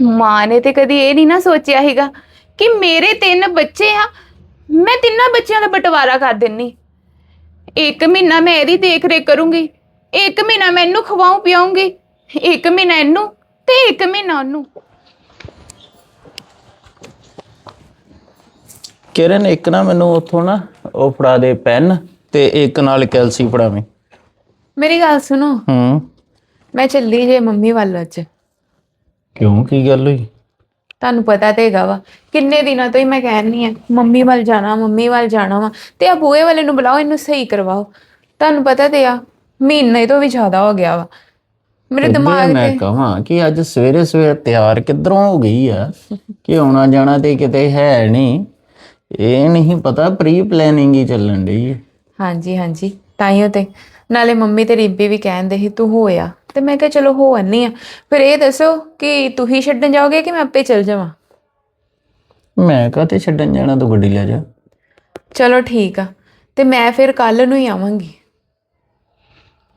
ਮਾਂ ਨੇ ਤੇ ਕਦੀ ਇਹ ਨਹੀਂ ਨਾ ਸੋਚਿਆ ਹੈਗਾ ਕਿ ਮੇਰੇ ਤਿੰਨ ਬੱਚੇ ਆ ਮੈਂ ਤਿੰਨਾਂ ਬੱਚਿਆਂ ਦਾ ਬਟਵਾਰਾ ਕਰ ਦਿੰਨੀ। ਇੱਕ ਮਹੀਨਾ ਮੈਂ ਇਹਦੀ ਦੇਖ ਰੇਖ ਕਰੂੰਗੀ ਇੱਕ ਮਹੀਨਾ ਮੈਂ ਇਹਨੂੰ ਖਵਾਉਂ ਪਿਆਉਂਗੀ ਇੱਕ ਮਹੀਨਾ ਇਹਨੂੰ ਤੇ ਇੱਕ ਮਹੀਨਾ ਉਹਨੂੰ। ਕਿਰਨ ਇੱਕ ਨਾ ਮੈਨੂੰ ਉੱਥੋਂ ਨਾ ਉਹ ਫੜਾ ਦੇ ਪੈਨ ਤੇ ਇੱਕ ਨਾਲ ਕੈਲਸੀ ਫੜਾਵੇਂ। ਮੇਰੀ ਗੱਲ ਸੁਣੋ। ਹੂੰ। ਮੈਂ ਚੱਲੀ ਜੇ ਮੰਮੀ ਵੱਲ ਅੱਜ। ਕਿਉਂ? ਕੀ ਗੱਲ ਹੋਈ? ਤੁਹਾਨੂੰ ਪਤਾ ਤੇ ਹੈਗਾ ਵਾ ਕਿੰਨੇ ਦਿਨਾਂ ਤੋਂ ਹੀ ਮੈਂ ਕਹਿਣੀ ਆ ਮੰਮੀ ਵੱਲ ਜਾਣਾ ਮੰਮੀ ਵੱਲ ਜਾਣਾ ਵਾ ਤੇ ਆ ਬੂਏ ਵਾਲੇ ਨੂੰ ਬੁਲਾਓ ਇਹਨੂੰ ਸਹੀ ਕਰਵਾਓ। ਤੁਹਾਨੂੰ ਪਤਾ ਤੇ ਆ ਮਹੀਨੇ ਤੋਂ ਵੀ ਜ਼ਿਆਦਾ ਹੋ ਗਿਆ ਵਾ। ਮੇਰੇ ਇੱਦਾਂ ਦਿਮਾਗ ਮੈਂ ਤੇ ਕਹਾਂ ਕਿ ਅੱਜ ਸਵੇਰੇ ਸਵੇਰੇ ਤਿਆਰ ਕਿੱਧਰੋਂ ਹੋ ਗਈ ਆ? ਕਿ ਆਉਣਾ ਜਾਣਾ ਤੇ ਕਿਤੇ ਹੈ ਨਹੀਂ। ਇਹ ਨਹੀਂ ਪਤਾ ਪ੍ਰੀ ਪਲੈਨਿੰਗ ਹੀ ਚੱਲਣ ਡਈ ਹੈ ਹਾਂਜੀ ਹਾਂਜੀ ਤਾਈਓ ਤੇ। ਨਾਲੇ ਮੰਮੀ ਤੇ ਰਿੰਪੀ ਵੀ ਕਹਿੰਦੇ ਸੀ ਤੂੰ ਹੋਇਆ। ਤੇ ਮੈਂ ਕਿਹਾ ਚਲੋ ਹੋ ਆਨੀ ਆ। ਫਿਰ ਇਹ ਦੱਸੋ ਕਿ ਤੂੰ ਹੀ ਛੱਡਣ ਜਾਓਗੇ ਕਿ ਮੈਂ ਆਪੇ ਚਲ ਜਾਵਾਂ? ਮੈਂ ਕਾਹਤੇ ਛੱਡਣ ਜਾਣਾ? ਤੂੰ ਗੱਡੀ ਲੈ ਜਾ। ਚਲੋ ਠੀਕ ਆ। ਤੇ ਮੈਂ ਫਿਰ ਕੱਲ ਨੂੰ ਹੀ ਆਵਾਂਗੀ।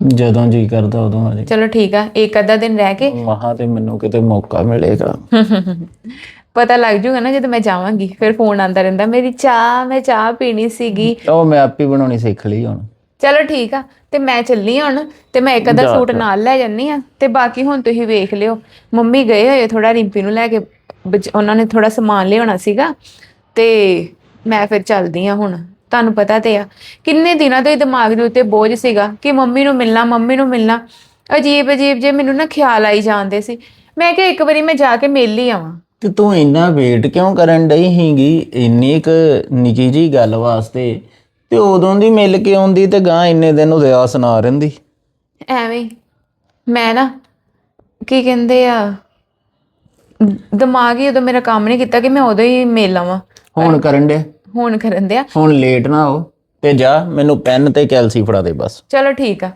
ਜਦੋਂ ਜੀ ਕਰਦਾ ਉਦੋਂ ਆ ਜਾ। ਚਲੋ ਠੀਕ ਆ। ਇੱਕ ਅੱਧਾ ਦਿਨ ਰਹਿ ਕੇ। ਮਹਾ ਤੇ ਮੈਨੂੰ ਕਿਤੇ ਮੌਕਾ ਮਿਲੇਗਾ। ਪਤਾ ਲੱਗ ਜੂਗਾ ਨਾ ਜਦੋਂ ਮੈਂ ਜਾਵਾਂਗੀ। ਫਿਰ ਫੋਨ ਆਂਦਾ ਰਹਿੰਦਾ ਮੇਰੀ ਚਾਹ ਮੈਂ ਚਾਹ ਪੀਣੀ ਸੀਗੀ। ਉਹ ਮੈਂ ਆਪੇ ਬਣਾਉਣੀ ਸਿੱਖ ਲਈ ਹੁਣ। ਚਲੋ ਠੀਕ ਆ ਤੇ ਮੈਂ ਚੱਲੀ ਹਾਂ ਹੁਣ ਤੇ ਮੈਂ ਇੱਕ ਅੱਧਾ ਸੂਟ। ਨਾਲ ਲੈ ਜੰਨੀ ਆ ਤੇ ਬਾਕੀ ਹੁਣ ਤੁਸੀਂ ਵੇਖ ਲਿਓ। ਮੰਮੀ ਗਏ ਹੋਏ ਥੋੜਾ ਰਿੰਪੀ ਨੂੰ ਲੈ ਕੇ ਬਜ- ਉਹਨਾਂ ਨੇ ਥੋੜਾ ਸਮਾਨ ਲਿਆਉਣਾ ਸੀਗਾ ਤੇ ਮੈਂ ਫਿਰ ਚੱਲਦੀ ਆ ਹੁਣ। ਤੁਹਾਨੂੰ ਪਤਾ ਤੇ ਆ ਕਿੰਨੇ ਦਿਨਾਂ ਤੋਂ ਹੀ ਦਿਮਾਗ ਦੇ ਉੱਤੇ ਬੋਝ ਸੀਗਾ ਕਿ ਮੰਮੀ ਨੂੰ ਮਿਲਣਾ ਮੰਮੀ ਨੂੰ ਮਿਲਣਾ। ਅਜੀਬ ਅਜੀਬ ਜੇ ਮੈਨੂੰ ਨਾ ਖਿਆਲ ਆਈ ਜਾਂਦੇ ਸੀ। ਮੈਂ ਕਿਹਾ ਇੱਕ ਵਾਰੀ ਮੈਂ ਜਾ ਕੇ ਮਿਲ ਹੀ ਆਵਾਂ। ਤੇ ਤੂੰ ਇੰਨਾ ਵੇਟ ਕਿਉਂ ਕਰਨ ਡਈ ਹੀਗੀ ਇੰਨੀ ਇੱਕ ਨਿੱਕੀ ਜੀ ਗੱਲ ਵਾਸਤੇ ਤੇ ਉਦੋਂ ਦੀ ਮਿਲ ਕੇ ਆਉਂਦੀ ਤੇ ਗਾਂ ਇੰਨੇ ਦਿਨ ਉਹਦੇ ਸੁਣਾ ਰਹਿੰਦੀ। ਐਵੇਂ ਹੀ। ਮੈਂ ਨਾ ਕੀ ਕਹਿੰਦੇ ਆ ਦਿਮਾਗ ਹੀ ਉਦੋਂ ਮੇਰਾ ਕੰਮ ਨਹੀਂ ਕੀਤਾ ਕਿ ਮੈਂ ਉਦੋਂ ਹੀ ਮਿਲ ਆਵਾਂ। ਹੁਣ ਕਰਨ ਦੇ ਹੁਣ ਕਰਨ ਦਿਆ ਹੁਣ ਲੇਟ ਨਾ ਹੋ ਤੇ ਜਾ ਮੈਨੂੰ ਪੈਨ ਤੇ ਕੈਲਸੀ ਫੜਾ ਦੇ ਬਸ। ਚਲੋ ਠੀਕ ਆ।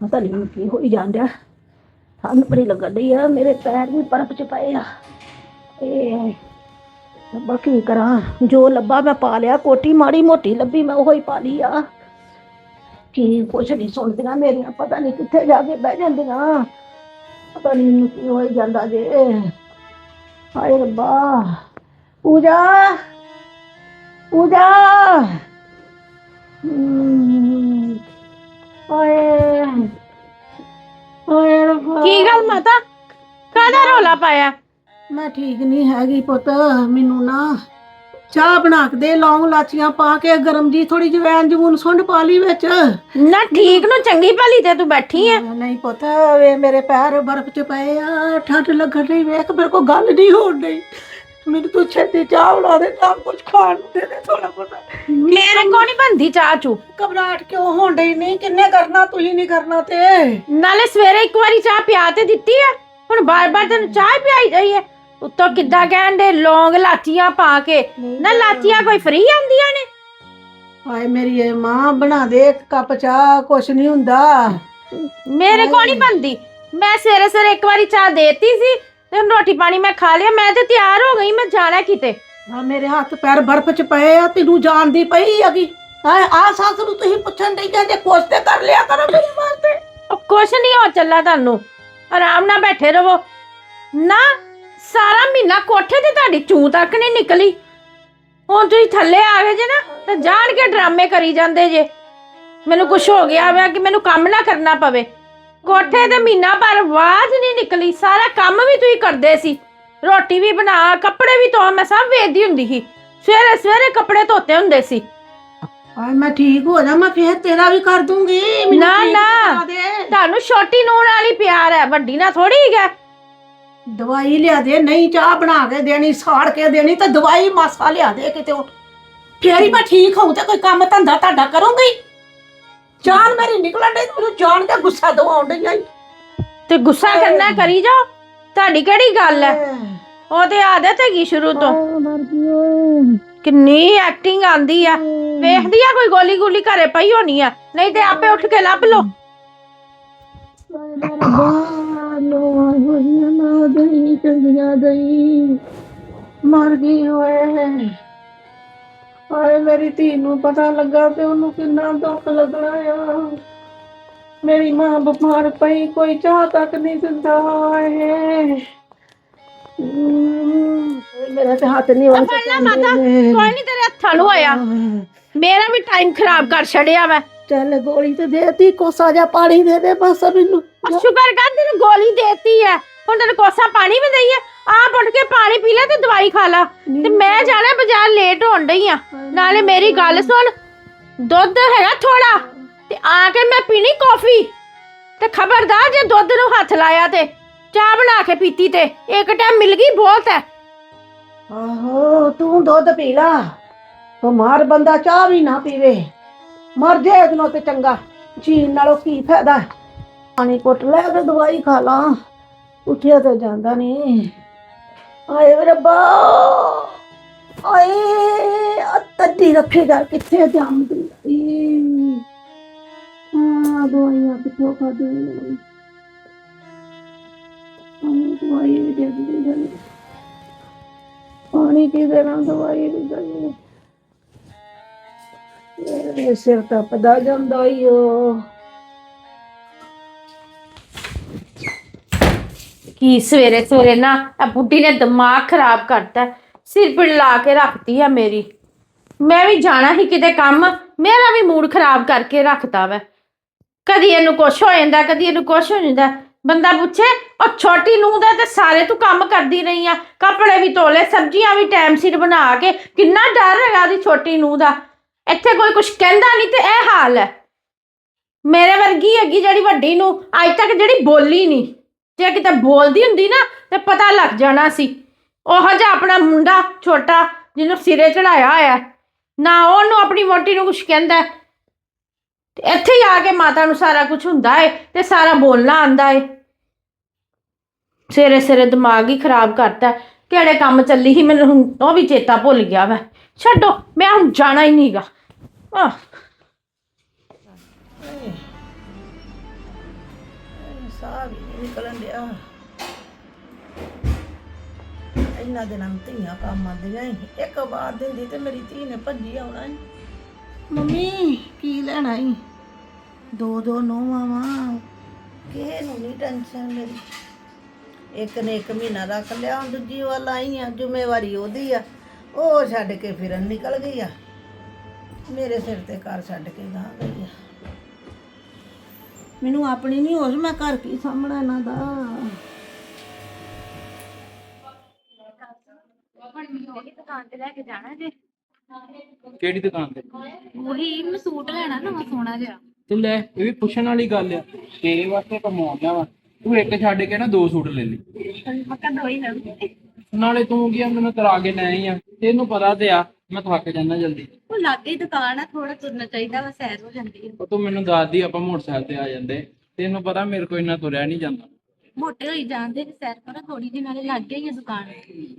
ਪਤਾ ਨਹੀਂ ਕੀ ਹੋਈ ਜਾਂਦਾ ਠੰਡ ਬੜੀ ਲੱਗਣ ਡਈ ਆ ਮੇਰੇ ਪੈਰ ਵੀ ਬਰਫ਼ ਚ ਪਏ ਆ ਇਹ ਲੱਭਾ ਕੀ ਕਰਾਂ ਜੋ ਲੱਭਾ ਮੈਂ ਪਾ ਲਿਆ ਕੋਟੀ ਮਾੜੀ ਮੋਟੀ ਲੱਭੀ ਮੈਂ ਉਹੀ ਪਾ ਲਈ ਆ ਕੀ ਕੁਛ ਨਹੀਂ ਸੁਣਦੀਆਂ ਮੇਰੀਆਂ ਪਤਾ ਨਹੀਂ ਕਿੱਥੇ ਜਾ ਕੇ ਬਹਿ ਜਾਂਦੀਆਂ ਪਤਾ ਨਹੀਂ ਮੈਨੂੰ ਕੀ ਹੋਈ ਜਾਂਦਾ ਜੇ ਹਾਏ ਰੱਬਾ ਰੱਬਾ ਕੀ ਗੱਲ ਮਾਤਾ? ਕਾਹਦਾ ਰੋਲਾ ਪਾਇਆ? ਮੈਂ ਠੀਕ ਨਹੀਂ ਹੈਗੀ ਪੁੱਤ ਮੈਨੂੰ ਨਾ ਚਾਹ ਬਣਾ ਕੇ ਦੇ ਲੌਂਗ ਲਾਚੀਆਂ ਪਾ ਕੇ ਗਰਮ ਜੀ ਥੋੜੀ ਜਵੈਨ ਜਮੂਨ ਸੁੰਡ ਪਾ ਲਈ ਵਿੱਚ। ਨਾ ਠੀਕ ਨੂੰ ਚੰਗੀ ਭਲੀ ਤੇ ਤੂੰ ਬੈਠੀ ਐ ਨਹੀਂ ਪੁੱਤ ਵੇ ਮੇਰੇ ਪੈਰ ਬਰਫ਼ ਚ ਪਏ ਆ ਠੰਡ ਲੱਗਣ ਡਈ ਵੇਖ ਮੇਰੇ ਕੋ ਗੱਲ ਨਹੀਂ ਹੋਣ ਡਈ। ਮੈਨੂੰ ਤੂੰ ਛੇਤੀ ਚਾਹ ਬਣਾ ਦੇ ਤਾਂ ਕੁਝ ਖਾਣ ਨੂੰ ਦੇ ਦੇ ਥੋੜਾ ਬਹੁਤਾ ਮੇਰੇ ਕੋ ਨਹੀਂ ਬੰਦੀ ਚਾਹ ਚੂ ਘਬਰਾਹਟ ਕਿਉਂ ਹੋਣ ਡਈ? ਨਹੀਂ ਕਿੰਨੇ ਕਰਨਾ ਤੁਸੀਂ ਨਹੀਂ ਕਰਨਾ ਤੇ। ਨਾਲੇ ਸਵੇਰੇ ਇੱਕ ਵਾਰੀ ਚਾਹ ਪਿਆ ਤੇ ਦਿੱਤੀ ਐ ਹੁਣ ਬਾਰ-ਬਾਰ ਤੈਨੂੰ ਚਾਹ ਹੀ ਪਿਆਈ ਜਾਈ ਐ ਉੱਤੋਂ ਕਿੱਦਾਂ ਕਹਿਣ ਦੇ ਲੌਂਗ ਲਾਚੀਆਂ ਪਾ ਕੇ। ਨਾ ਲਾਚੀਆਂ ਕੋਈ ਫ੍ਰੀ ਆਉਂਦੀਆਂ ਨੇ? ਹਾਏ ਮੇਰੀ ਇਹ ਮਾਂ ਬਣਾ ਦੇ ਇੱਕ ਕੱਪ ਚਾਹ ਕੁਛ ਨਹੀਂ ਹੁੰਦਾ। ਮੇਰੇ ਕੋ ਨਹੀਂ ਬੰਦੀ ਮੈਂ ਸਵੇਰੇ ਸਵੇਰੇ ਇੱਕ ਵਾਰੀ ਚਾਹ ਦੇਤੀ ਸੀ। ਤੇ ਹੁਣ ਰੋਟੀ ਪਾਣੀ ਮੈਂ ਖਾ ਲਿਆ ਮੈਂ ਤੇ ਤਿਆਰ ਹੋ ਗਈ ਮੈਂ ਜਾਣਾ ਕਿਤੇ। ਆ ਮੇਰੇ ਹੱਥ ਪੈਰ ਬਰਫ਼ ਚ ਪਏ ਆ ਤੈਨੂੰ ਜਾਣਦੀ ਪਈ ਹੈਗੀ। ਆ ਆ ਸੱਸ ਨੂੰ ਤੁਸੀਂ ਪੁੱਛਣ ਡਈ ਜੇ ਕੁਛ ਤੇ ਕਰ ਲਿਆ ਕਰੋ ਮੇਰੇ ਵਾਸਤੇ। ਉਹ ਕੁਛ ਨਹੀਂ ਹੋ ਚੱਲਾ ਤੁਹਾਨੂੰ। ਆਰਾਮ ਨਾਲ ਬੈਠੇ ਰਹੋ ਨਾ ਸਾਰਾ ਮਹੀਨਾ ਕੋਠੇ ਤੇ ਤੁਹਾਡੀ ਚੂੰ ਤੱਕ ਨਹੀਂ ਨਿਕਲੀ। ਹੁਣ ਤੁਸੀਂ ਥੱਲੇ ਆ ਗਏ ਜੇ ਨਾ ਤਾਂ ਜਾਣ ਕੇ ਡਰਾਮੇ ਕਰੀ ਜਾਂਦੇ ਜੇ। ਮੈਨੂੰ ਕੁਛ ਹੋ ਗਿਆ ਵਾ ਕਿ ਮੈਨੂੰ ਕੰਮ ਨਾ ਕਰਨਾ ਪਵੇ। ਕੋਠੇ ਤੇ ਮਹੀਨਾ ਭਰ ਆਵਾਜ਼ ਨਹੀਂ ਨਿਕਲੀ ਸਾਰਾ ਕੰਮ ਵੀ ਤੁਸੀਂ ਕਰਦੇ ਸੀ। ਰੋਟੀ ਵੀ ਬਣਾ ਕੱਪੜੇ ਵੀ ਧੋ ਮੈਂ ਸਭ ਵੇਚਦੀ ਹੁੰਦੀ ਸੀ। ਸਵੇਰੇ ਸਵੇਰੇ ਕੱਪੜੇ ਧੋਤੇ ਹੁੰਦੇ ਸੀ। ਹਾਏ ਮੈਂ ਠੀਕ ਹੋ ਜਾ ਮੈਂ ਫੇਰ ਤੇਰਾ ਵੀ ਕਰ ਦੂੰਗੀ ਮੈਨੂੰ ਨਾ, ਠੀਕ ਨਾ। ਕਰਾ ਦੇ। ਤੁਹਾਨੂੰ ਛੋਟੀ ਨਾਲ ਹੀ ਪਿਆਰ ਹੈ ਵੱਡੀ ਨਾਲ ਥੋੜੀ ਹੈ ਦਵਾਈ ਲਿਆ ਦੇ ਨਹੀਂ ਚਾਹ ਬਣਾ ਕੇ ਦੇਣੀ ਸਾੜ ਕੇ ਦੇਣੀ ਤੇ ਦਵਾਈ ਮਾਸਾ ਲਿਆ ਦੇ ਕਿਤੇ ਉਹ। ਫੇਰ ਹੀ ਮੈਂ ਠੀਕ ਹੋਊ ਤੇ ਕੋਈ ਕੰਮ ਧੰਦਾ ਤੁਹਾਡਾ ਕਰੂੰਗੀ? ਜਾਨ ਮੇਰੀ ਨਿਕਲਣ ਡਈ ਤੇ ਮੈਨੂੰ ਜਾਣ ਕੇ ਗੁੱਸਾ ਦਵਾਉਣ ਡਈ ਆਈ ਤੇ ਗੁੱਸਾ ਕਰਨਾ ਕਰੀ ਜਾਓ ਤੁਹਾਡੀ ਕਿਹੜੀ ਗੱਲ ਹੈ ਉਹ ਤੇ ਆਦਤ ਹੈਗੀ ਸ਼ੁਰੂ ਤੋਂ। ਕਿੰਨੀ ਐਕਟਿੰਗ ਆਂਦੀ ਆ ਵੇਖਦੀ ਆ ਕੋਈ ਗੋਲੀ ਗੋਲੀ ਘਰੇ ਪਈ ਹੋਣੀ ਆ ਨਹੀਂ ਤੇ ਆਪੇ ਉੱਠ ਕੇ ਲੱਭ ਲੋ ਮਰ ਗਈ ਓਏ। ਹਾਏ ਮੇਰੀ ਧੀ ਨੂੰ ਪਤਾ ਲੱਗਾ ਤੇ ਉਹਨੂੰ ਕਿੰਨਾ ਦੁੱਖ ਲੱਗਣਾ ਆ। ਮੇਰੀ ਮਾਂ ਬਿਮਾਰ ਪਈ ਕੋਈ ਚਾਹ ਤੱਕ ਨਹੀਂ ਦਿੰਦਾ ਏ ਮੇਰਾ ਤੇ ਹੱਥ ਨਹੀਂ ਫੜ ਲੈ ਮਾਤਾ ਕੋਈ ਨਹੀਂ ਤੇਰੇ ਹੱਥਾਂ ਨੂੰ ਹੋਇਆ। ਮੇਰਾ ਵੀ ਟਾਈਮ ਖਰਾਬ ਕਰ ਛੜਿਆ ਵਾ। ਚੱਲ ਗੋਲੀ ਤੇ ਦੇਤੀ ਕੋਸਾ ਜਾ ਪਾਣੀ ਦੇ ਦੇ ਬਸ ਮੈਨੂੰ। ਆ ਸ਼ੁਕਰ ਕਰ ਤੈਨੂੰ ਗੋਲੀ ਦੇਤੀ ਹੈ ਹੁਣ ਤੈਨੂੰ ਕੋਸਾ ਪਾਣੀ ਵੀ ਦਈ ਹੈ ਆਪ ਉੱਠ ਕੇ ਪਾਣੀ ਪੀ ਲੈ ਤੇ ਦਵਾਈ ਖਾ ਲਾ। ਤੇ ਮੈਂ ਜਾਣਾ ਬਾਜ਼ਾਰ ਲੇਟ ਹੋਣ ਡਈ ਆ। ਨਾਲੇ ਮੇਰੀ ਗੱਲ ਸੁਣ ਦੁੱਧ ਹੈਗਾ ਥੋੜਾ ਤੇ ਆ ਕੇ ਮੈਂ ਪੀਣੀ ਕੌਫੀ। ਤੇ ਖਬਰਦਾਰ ਜੇ ਦੁੱਧ ਨੂੰ ਹੱਥ ਲਾਇਆ ਤੇ ਚਾਹ ਬਣਾ ਕੇ ਪੀਤੀ ਤੇ ਇੱਕ ਟਾਈਮ ਮਿਲ ਗਈ ਬਹੁਤ ਹੈ ਆਹੋ ਤੂੰ ਦੁੱਧ ਪੀ ਲਾ। ਬਿਮਾਰ ਬੰਦਾ ਚਾਹ ਵੀ ਨਾ ਪੀਵੇ। ਮਰ ਜੇ ਇਹਨੋਂ ਤੇ ਚੰਗਾ। ਜੀਣ ਨਾਲੋਂ ਕੀ ਫਾਇਦਾ? ਪਾਣੀ ਕੁੱਟ ਲੈ ਤੇ ਦਵਾਈ ਖਾ ਲਾ। ਉੱਠਿਆ ਤਾਂ ਜਾਂਦਾ ਨਹੀਂ ਆਏ ਵੇ ਰੱਬਾ। ਆਏ ਆ ਰੱਖੇਗਾ ਕਿੱਥੇ ਜਾਂਦੀ ਆ ਦਵਾਈਆਂ ਕਿੱਥੋਂ ਖਾਦੇ ਦਵਾਈ ਵੀ ਦੇ ਦਿੰਦੀ ਜਾਂਦੀ ਪਾਣੀ ਕੀ ਦੇਣਾ ਦਵਾਈ ਵੀ ਦੇਣੀ ਮੇਰੇ ਸਿਰ ਤਪਦਾ ਜਾਂਦਾ ਈ ਓ। ਕੀ ਸਵੇਰੇ ਸਵੇਰੇ ਨਾ ਇਹ ਬੁੱਢੀ ਨੇ ਦਿਮਾਗ ਖਰਾਬ ਕਰਤਾ, ਸਿਰ ਪੀੜ ਲਾ ਕੇ ਰੱਖਤੀ ਆ ਮੇਰੀ। ਮੈਂ ਵੀ ਜਾਣਾ ਹੀ ਕਿਤੇ ਕੰਮ, ਮੇਰਾ ਵੀ ਮੂਡ ਖਰਾਬ ਕਰਕੇ ਰੱਖਤਾ ਵੈ। ਕਦੀ ਇਹਨੂੰ ਕੁਛ ਹੋ ਜਾਂਦਾ, ਕਦੀ ਇਹਨੂੰ ਕੁਛ ਹੋ ਜਾਂਦਾ। ਬੰਦਾ ਪੁੱਛੇ, ਉਹ ਛੋਟੀ ਨੂੰਹ ਦਾ ਤੇ ਸਾਰੇ ਤੂੰ ਕੰਮ ਕਰਦੀ ਰਹੀ ਆ। ਕੱਪੜੇ ਵੀ ਧੋਲੇ ਸਬਜ਼ੀਆਂ ਵੀ ਟਾਈਮ ਸਿਰ ਬਣਾ ਕੇ। ਕਿੰਨਾ ਡਰ ਹੈਗਾ ਦੀ ਛੋਟੀ ਨੂੰਹ ਦਾ। ਇੱਥੇ ਕੋਈ ਕੁਛ ਕਹਿੰਦਾ ਨਹੀਂ ਤੇ ਇਹ ਹਾਲ ਹੈ। ਮੇਰੇ ਵਰਗੀ ਹੈਗੀ ਜਿਹੜੀ ਵੱਡੀ ਨੂੰ ਅੱਜ ਤੱਕ ਜਿਹੜੀ ਬੋਲੀ ਨਹੀਂ। ਜੇ ਕਿਤੇ ਬੋਲਦੀ ਹੁੰਦੀ ਨਾ, ਤੇ ਪਤਾ ਲੱਗ ਜਾਣਾ ਸੀ। ਉਹ ਜਿਹਾ ਆਪਣਾ ਮੁੰਡਾ ਛੋਟਾ, ਜਿਹਨੂੰ ਸਿਰੇ ਚੜਾਇਆ ਹੋਇਆ ਨਾ ਉਹਨੂੰ ਆਪਣੀ ਮੋਟੀ ਨੂੰ ਕੁਝ ਕਹਿੰਦਾ ਤੇ ਇੱਥੇ ਹੀ ਆ ਕੇ ਮਾਤਾ ਨੂੰ ਸਾਰਾ ਕੁਝ ਹੁੰਦਾ ਏ, ਤੇ ਸਾਰਾ ਬੋਲਣਾ ਆਂਦਾ ਏ। ਸਵੇਰੇ ਸਿਰੇ ਦਿਮਾਗ ਹੀ ਖਰਾਬ ਕਰਤਾ ਕਿਹੜੇ ਕੰਮ ਚੱਲੀ ਸੀ, ਮੈਨੂੰ ਹੁਣ ਉਹ ਵੀ ਚੇਤਾ ਭੁੱਲ ਗਿਆ ਵਾ। ਛੱਡੋ, ਮੈਂ ਹੁਣ ਜਾਣਾ ਹੀ ਨਹੀਂਗਾ। ਆਹ। ਸਾਹ ਨਿਕਲਣ ਡਿਆ। ਇੰਨਾ ਦਿਨਾਂ ਨੂੰ ਧੀਆਂ ਕੰਮ ਆਉਂਦੀਆਂ ਈ। ਇੱਕ ਬਾਤ ਦਿੰਦੀ ਤੇ ਮੇਰੀ ਧੀ ਨੇ ਭੱਜੀ ਆਉਣਾ ਈ। ਮੰਮੀ, ਕੀ ਲੈਣਾ ਈ? ਦੋ ਦੋ ਨੋਵਾਂ ਵਾਂ ਕਿਸੇ ਨੂੰ ਨਹੀਂ ਟੈਨਸ਼ਨ ਮੇਰੀ। ਇੱਕ ਨੇ ਇੱਕ ਮਹੀਨਾ ਰੱਖ ਲਿਆ ਹੁਣ ਦੂਜੀ ਵੱਲ ਆਈ ਆ ਜ਼ਿੰਮੇਵਾਰੀ ਉਹਦੀ ਆ। ਉਹ ਛੱਡ ਕੇ ਫਿਰਨ ਨਿਕਲ ਗਈ ਆ। ਮੇਰੇ ਸਿਰ ਤੇ ਘਰ ਛੱਡ ਕੇ ਗਾ ਗਈ ਆ। ਮੈਨੂੰ ਆਪਣੀ ਨਹੀਂ ਹੋਸ਼ ਮੈਂ ਘਰ ਕੀ ਸਾਹਮਣਾ ਇਹਨਾਂ ਦਾ? ਕਿਹੜੀ ਦੁਕਾਨ ਤੇ? ਉਹੀ ਮੈਂ ਸੂਟ ਲੈਣਾ ਨਵਾਂ ਸੋਹਣਾ ਜਿਹਾ। ਤੇ ਲੈ ਇਹ ਵੀ ਪੁੱਛਣ ਵਾਲੀ ਗੱਲ ਆ। ਤੇਰੇ ਵਾਸਤੇ ਕਮਾਉਣਾ ਵਾ। ਤੂੰ ਇੱਕ ਛੱਡ ਕੇ ਨਾ ਦੋ ਸੂਟ ਲੈ ਲਈ। ਪੱਕਾ ਦੋ ਹੀ ਲੈ ਨਾਲੇ ਤੂੰ ਕੀ ਆ ਮੈਨੂੰ ਤਰਾ ਕੇ ਲੈ ਆਈ ਆ। ਤੈਨੂੰ ਪਤਾ ਤੇ ਆ ਮੈਂ ਥੱਕ ਜਾਂਦਾ ਜਲਦੀ। ਉਹ ਲਾਗੇ ਦੁਕਾਨ ਆ ਥੋੜਾ ਤੁਰਨਾ ਚਾਹੀਦਾ ਵਾ ਸੈਰ ਹੋ ਜਾਂਦੀ ਹੈ ਉਹ ਤੂੰ ਮੈਨੂੰ ਦੱਸਦੀ ਆਪਾਂ ਮੋਟਰਸਾਈਕਲ ਤੇ ਆ ਜਾਂਦੇ। ਤੈਨੂੰ ਪਤਾ ਮੇਰੇ ਕੋਲ ਇੰਨਾ ਤੁਰਿਆ ਨਹੀਂ ਜਾਂਦਾ। ਮੋਟੇ ਹੋਈ ਜਾਂਦੇ ਤੇ ਸੈਰ ਕਰੋ ਥੋੜੀ ਜਿਹੀ ਨਾਲੇ ਲੱਗੇ ਹੀ ਆ ਦੁਕਾਨ।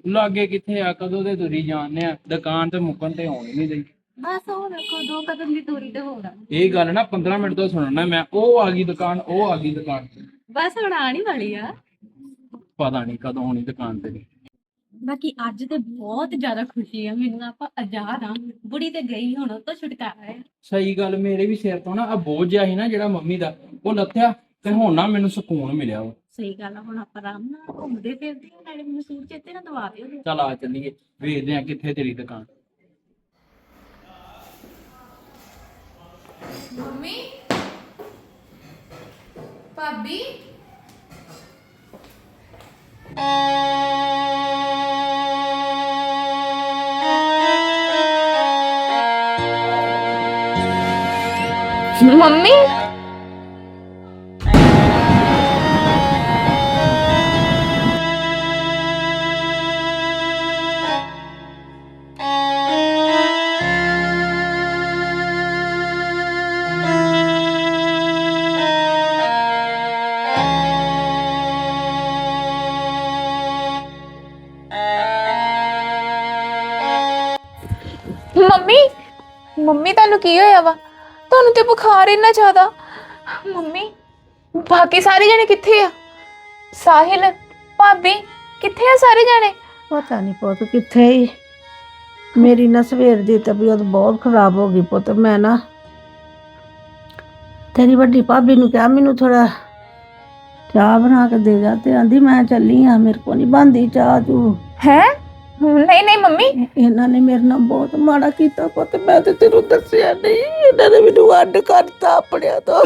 ਲਾਗੇ ਕਿੱਥੇ ਆ ਕਦੋਂ ਦੇ ਤੁਰੀ ਜਾਂਦੇ ਆ? ਦੁਕਾਨ ਤੇ ਮੁੱਕਣ ਤੇ ਆਉਣ ਹੀ ਨਹੀਂ ਦਈ। ਬਸ ਉਹ ਵੇਖੋ ਦੋ ਕਦਮ ਦੀ ਦੂਰੀ ਤੇ ਹੋਣਾ ਇਹ ਗੱਲ ਨਾ 15 ਮਿੰਟ ਤੋਂ ਸੁਣਨਾ ਮੈਂ ਉਹ ਆ ਗਈ ਦੁਕਾਨ ਉਹ ਆ ਗਈ ਦੁਕਾਨ। ਬਸ ਹੁਣ ਆਣ ਵਾਲੀ ਆ। ਪਤਾ ਨਹੀਂ ਕਦੋਂ ਹੋਣੀ ਦੁਕਾਨ ਤੇ। ਬਾਕੀ ਅੱਜ ਤੇ ਬਹੁਤ ਜ਼ਿਆਦਾ ਖੁਸ਼ੀ ਆ ਮੈਨੂੰ ਆਪਾਂ ਆਜ਼ਾਦ ਆ। ਬੁੜੀ ਤੇ ਗਈ ਹੁਣ ਉਹ ਤੋਂ ਛੁਟਕਾਰਾ ਹੈ ਸਹੀ ਗੱਲ ਮੇਰੇ ਵੀ ਸਿਰ ਤੋਂ ਨਾ ਆ ਬੋਝ ਜਿਹਾ ਸੀ ਨਾ ਜਿਹੜਾ ਮੰਮੀ ਦਾ ਉਹ ਲੱਥਿਆ ਤੇ ਹੁਣ ਨਾ ਮੈਨੂੰ ਸਕੂਨ ਮਿਲਿਆ ਵਾ। ਸਹੀ ਗੱਲ ਆ ਹੁਣ ਆਪਾਂ ਆਰਾਮ ਨਾਲ ਘੁੰਮਦੇ ਫਿਰਦੇ ਆ ਨਾਲੇ ਮੈਨੂੰ ਸੂਟ ਚੇਤੇ ਨਾ ਦਵਾ ਦਿਓ। ਚੱਲ ਆ ਚੱਲੀਏ ਵੇਖਦੇ ਆ ਕਿੱਥੇ ਤੇਰੀ ਦੁਕਾਨ। ਮੰਮੀ ਭਾਬੀ। ਮੰਮੀ। ਮੰਮੀ ਮੰਮੀ ਤੁਹਾਨੂੰ ਕੀ ਹੋਇਆ ਵਾ? ਤੁਹਾਨੂੰ ਤੇ ਬੁਖਾਰ ਇੰਨਾ ਜ਼ਿਆਦਾ। ਮੰਮੀ ਬਾਕੀ ਸਾਰੇ ਜਣੇ ਕਿੱਥੇ ਆ? ਸਾਹਿਲ ਭਾਬੀ ਕਿੱਥੇ ਆ ਸਾਰੇ ਜਣੇ? ਪਤਾ ਨਹੀਂ ਪੁੱਤ ਕਿੱਥੇ ਹੀ ਮੇਰੀ ਨਾ ਸਵੇਰ ਦੀ ਤਬੀਅਤ ਬਹੁਤ ਖਰਾਬ ਹੋ ਗਈ ਪੁੱਤ ਮੈਂ ਨਾ ਤੇਰੀ ਵੱਡੀ ਭਾਬੀ ਨੂੰ ਕਿਹਾ ਮੈਨੂੰ ਥੋੜਾ ਚਾਹ ਬਣਾ ਕੇ ਦੇ ਜਾ ਤੇ ਆਂਦੀ ਮੈਂ ਚੱਲੀ ਆ ਮੇਰੇ ਕੋਲ ਨਹੀਂ ਬੰਦੀ ਚਾਹ ਤੂੰ। ਹੈ? ਨਹੀਂ ਨਹੀਂ ਮੰਮੀ। ਇਹਨਾਂ ਨੇ ਮੇਰੇ ਨਾਲ ਬਹੁਤ ਮਾੜਾ ਕੀਤਾ ਪੁੱਤ ਮੈਂ ਤੇ ਤੈਨੂੰ ਦੱਸਿਆ ਨਹੀਂ। ਇਹਨਾਂ ਨੇ ਮੈਨੂੰ ਅੱਡ ਕਰਤਾ ਆਪਣਿਆਂ ਤੋਂ।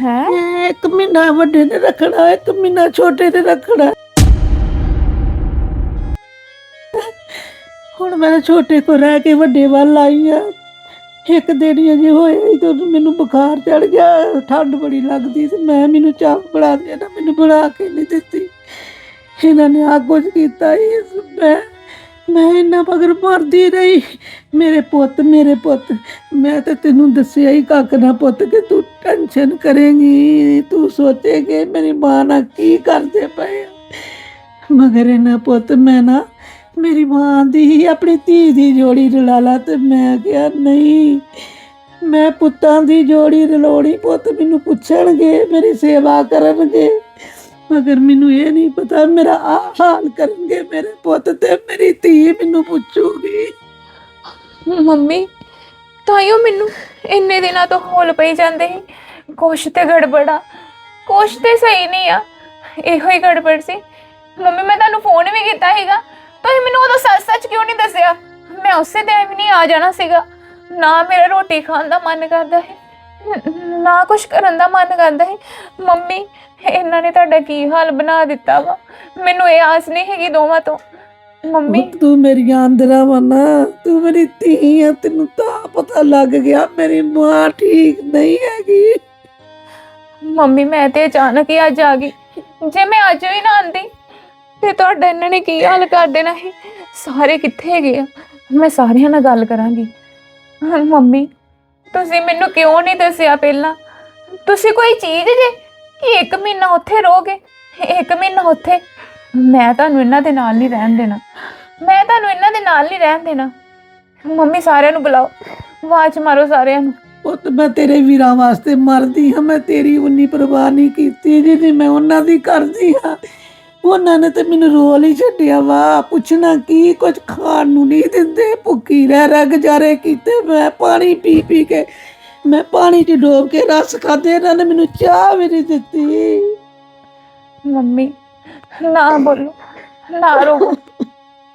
ਹੈ? ਇਹ ਇੱਕ ਮਹੀਨਾ ਵੱਡੇ ਨੇ ਰੱਖਣਾ ਇੱਕ ਮਹੀਨਾ ਛੋਟੇ ਨੇ ਰੱਖਣਾ। ਹੁਣ ਮੈਂ ਛੋਟੇ ਕੋ ਰਹਿ ਕੇ ਵੱਡੇ ਵੱਲ ਆਈ ਆ। ਇੱਕ ਦਿਨ ਹੀ ਅਜੇ ਹੋਇਆ ਜਦੋਂ ਮੈਨੂੰ ਬੁਖਾਰ ਚੜ ਗਿਆ ਠੰਡ ਬੜੀ ਲੱਗਦੀ ਤੇ ਮੈਂ ਮੈਨੂੰ ਚਾਹ ਬਣਾ ਦੇ ਨਾ ਮੈਨੂੰ ਬਣਾ ਕੇ ਨਹੀਂ ਦਿੱਤੀ। ਇਹਨਾਂ ਨੇ ਆ ਕੁਝ ਕੀਤਾ ਇਸ ਮੈਂ ਮੈਂ ਇਹਨਾਂ ਮਗਰ ਮਰਦੀ ਰਹੀ। ਮੇਰੇ ਪੁੱਤ ਮੇਰੇ ਪੁੱਤ, ਮੈਂ ਤਾਂ ਤੈਨੂੰ ਦੱਸਿਆ ਹੀ ਕੱਖ ਨਾ ਪੁੱਤ ਕਿ ਤੂੰ ਟੈਨਸ਼ਨ ਕਰੇਂਗੀ, ਤੂੰ ਸੋਚੇਂਗੇ ਮੇਰੀ ਮਾਂ ਨਾ ਕੀ ਕਰਦੇ ਪਏ ਮਗਰ ਇਹਨਾਂ ਪੁੱਤ, ਮੈਂ ਨਾ ਮੇਰੀ ਮਾਂ ਦੀ ਹੀ ਆਪਣੀ ਧੀ ਦੀ ਜੋੜੀ ਰਲਾ ਲਾ ਤੇ ਮੈਂ ਕਿਹਾ, ਨਹੀਂ, ਮੈਂ ਪੁੱਤਾਂ ਦੀ ਜੋੜੀ ਰਲਾਉਣੀ ਪੁੱਤ, ਮੈਨੂੰ ਪੁੱਛਣਗੇ, ਮੇਰੀ ਸੇਵਾ ਕਰਨਗੇ। ਮਗਰ ਮੈਨੂੰ ਇਹ ਨਹੀਂ ਪਤਾ ਮੇਰਾ ਆ ਹਾਲ ਕਰਨਗੇ ਮੇਰੇ ਪੁੱਤ ਤੇ ਮੇਰੀ ਧੀ ਮੈਨੂੰ ਪੁੱਛੂਗੀ। ਮੰਮੀ, ਤਾਈਓ ਮੈਨੂੰ ਇੰਨੇ ਦਿਨਾਂ ਤੋਂ ਹੋਲ ਪਈ ਜਾਂਦੇ ਸੀ। ਕੁਛ ਤੇ ਗੜਬੜਾ, ਕੁਛ ਤੇ ਸਹੀ ਨਹੀਂ ਆ। ਇਹੋ ਹੀ ਗੜਬੜ ਸੀ। ਮੰਮੀ, ਮੈਂ ਤੁਹਾਨੂੰ ਫੋਨ ਵੀ ਕੀਤਾ ਸੀਗਾ। ਤੁਸੀਂ ਮੈਨੂੰ ਉਦੋਂ ਸੱਚ ਸੱਚ ਕਿਉਂ ਨਹੀਂ ਦੱਸਿਆ? ਮੈਂ ਉਸੇ ਦਿਨ ਵੀ ਨਹੀਂ ਆ ਜਾਣਾ ਸੀਗਾ। ਨਾ ਮੇਰਾ ਰੋਟੀ ਖਾਣ ਦਾ ਮਨ ਕਰਦਾ ਹੈ ਨ- ਕੁਛ ਕਰਨ ਦਾ ਮਨ ਕਰਦਾ ਹੈ ਮੰਮੀ ਇਹਨਾਂ ਨੇ ਤੁਹਾਡਾ ਕੀ ਹਾਲ ਬਣਾ ਦਿੱਤਾ ਵਾ? ਮੈਨੂੰ ਇਹ ਆਸ ਨਹੀਂ ਹੈਗੀ ਦੋਵਾਂ ਤੋਂ। ਮੰਮੀ। ਤੂੰ ਮੇਰੀਆਂ ਅੰਦਰਾਂ ਵਾ ਨਾ ਤੂੰ ਮੇਰੀ ਧੀ ਆ ਤੈਨੂੰ ਤਾਂ ਪਤਾ ਲੱਗ ਗਿਆ ਮੇਰੀ ਮਾਂ ਠੀਕ ਨਹੀਂ ਹੈਗੀ। ਮੰਮੀ ਮੈਂ ਤੇ ਅਚਾਨਕ ਹੀ ਅੱਜ ਆ ਗਈ। ਜੇ ਮੈਂ ਅੱਜ ਵੀ ਨਾ ਆਂਦੀ ਤੇ ਤੁਹਾਡਾ ਇਹਨਾਂ ਨੇ ਕੀ ਹਾਲ ਕਰ ਦੇਣਾ ਸੀ? ਸਾਰੇ ਕਿੱਥੇ ਗਏ ਆ? ਮੈਂ ਸਾਰਿਆਂ ਨਾਲ ਗੱਲ ਕਰਾਂਗੀ। ਮੰਮੀ ਤੁਸੀਂ ਮੈਨੂੰ ਕਿਉਂ ਨਹੀਂ ਦੱਸਿਆ ਪਹਿਲਾਂ? ਤੁਸੀਂ ਕੋਈ ਚੀਜ਼ ਜੇ ਕਿ ਇੱਕ ਮਹੀਨਾ ਉੱਥੇ ਰਹੋਗੇ? ਇੱਕ ਮਹੀਨਾ ਉੱਥੇ? ਮੈਂ ਤੁਹਾਨੂੰ ਇਹਨਾਂ ਦੇ ਨਾਲ ਨਹੀਂ ਰਹਿਣ ਦੇਣਾ। ਮੈਂ ਤੁਹਾਨੂੰ ਇਹਨਾਂ ਦੇ ਨਾਲ ਨਹੀਂ ਰਹਿਣ ਦੇਣਾ। ਮੰਮੀ ਸਾਰਿਆਂ ਨੂੰ ਬੁਲਾਓ। ਆਵਾਜ਼ ਮਾਰੋ ਸਾਰਿਆਂ ਨੂੰ। ਪੁੱਤ, ਮੈਂ ਤੇਰੇ ਵੀਰਾਂ ਵਾਸਤੇ ਮਰਦੀ ਹਾਂ। ਮੈਂ ਤੇਰੀ ਉਨੀ ਪਰਵਾਹ ਨਹੀਂ ਕੀਤੀ ਜਿਹਦੀ ਮੈਂ ਉਹਨਾਂ ਦੀ ਕਰਦੀ ਹਾਂ। ਉਹਨਾਂ ਨੇ ਤੇ ਮੈਨੂੰ ਰੋਲ ਹੀ ਛੱਡਿਆ। ਵਾ ਪੁੱਛਣਾ ਕੀ? ਕੁਝ ਖਾਣ ਨੂੰ ਨਹੀਂ ਦਿੰਦੇ। ਭੁੱਖੀ ਰਹਿ ਰਹਿ ਗੁਜ਼ਾਰੇ ਕੀਤੇ ਮੈਂ ਪਾਣੀ ਪੀ ਪੀ ਕੇ ਮੈਂ ਪਾਣੀ 'ਚ ਡੋਬ ਕੇ ਰਸ ਖਾਦੇ ਇਹਨਾਂ ਨੇ ਮੈਨੂੰ ਚਾਹ ਵੀ ਨਹੀਂ ਦਿੱਤੀ। ਮੰਮੀ ਨਾ ਬੋਲੋ ਨਾ ਰੋ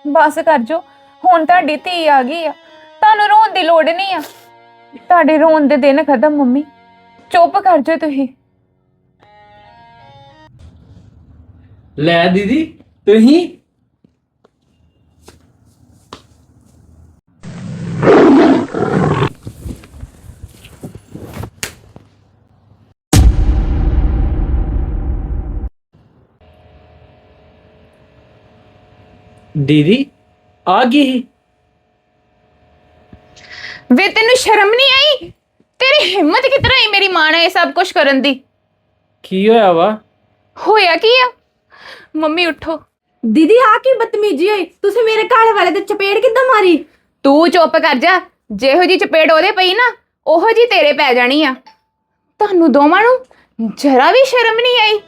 ਬਸ ਕਰ ਜੋ ਹੁਣ ਤੁਹਾਡੀ ਧੀ ਆ ਗਈ ਆ। ਤੁਹਾਨੂੰ ਰੋਣ ਦੀ ਲੋੜ ਨਹੀਂ ਆ। ਤੁਹਾਡੇ ਰੋਣ ਦੇ ਦਿਨ ਖਤਮ ਮੰਮੀ। ਚੁੱਪ ਕਰ ਜੋ ਤੁਸੀਂ। ਲੈ ਦੀਦੀ ਤੁਸੀਂ? ਦੀਦੀ ਆ ਗਈ ਵੇ ਤੈਨੂੰ ਸ਼ਰਮ ਨਹੀਂ ਆਈ? ਤੇਰੀ ਹਿੰਮਤ ਕਿਤਨਾ ਆਈ ਮੇਰੀ ਮਾਂ ਨਾਲ ਇਹ ਸਭ ਕੁਝ ਕਰਨ ਦੀ? ਕੀ ਹੋਇਆ ਵਾ? ਹੋਇਆ ਕੀ ਆ? ਮੰਮੀ ਉੱਠੋ। ਦੀਦੀ ਆ ਕੀ ਬਦਤਮੀਜੀ ਹੋਈ? ਤੁਸੀਂ ਮੇਰੇ ਘਰ ਵਾਲੇ ਤੇ ਚਪੇੜ ਕਿੱਦਾਂ ਮਾਰੀ? ਤੂੰ ਚੁੱਪ ਕਰ ਜਾ। ਜਿਹੋ ਜੀ ਚਪੇੜ ਉਹਦੇ ਪਈ ਨਾ ਉਹੋ ਜੀ ਤੇਰੇ ਪੈ ਜਾਣੀ ਆ। ਤੁਹਾਨੂੰ ਦੋਵਾਂ ਨੂੰ ਜਰਾ ਵੀ ਸ਼ਰਮ ਨਹੀਂ ਆਈ?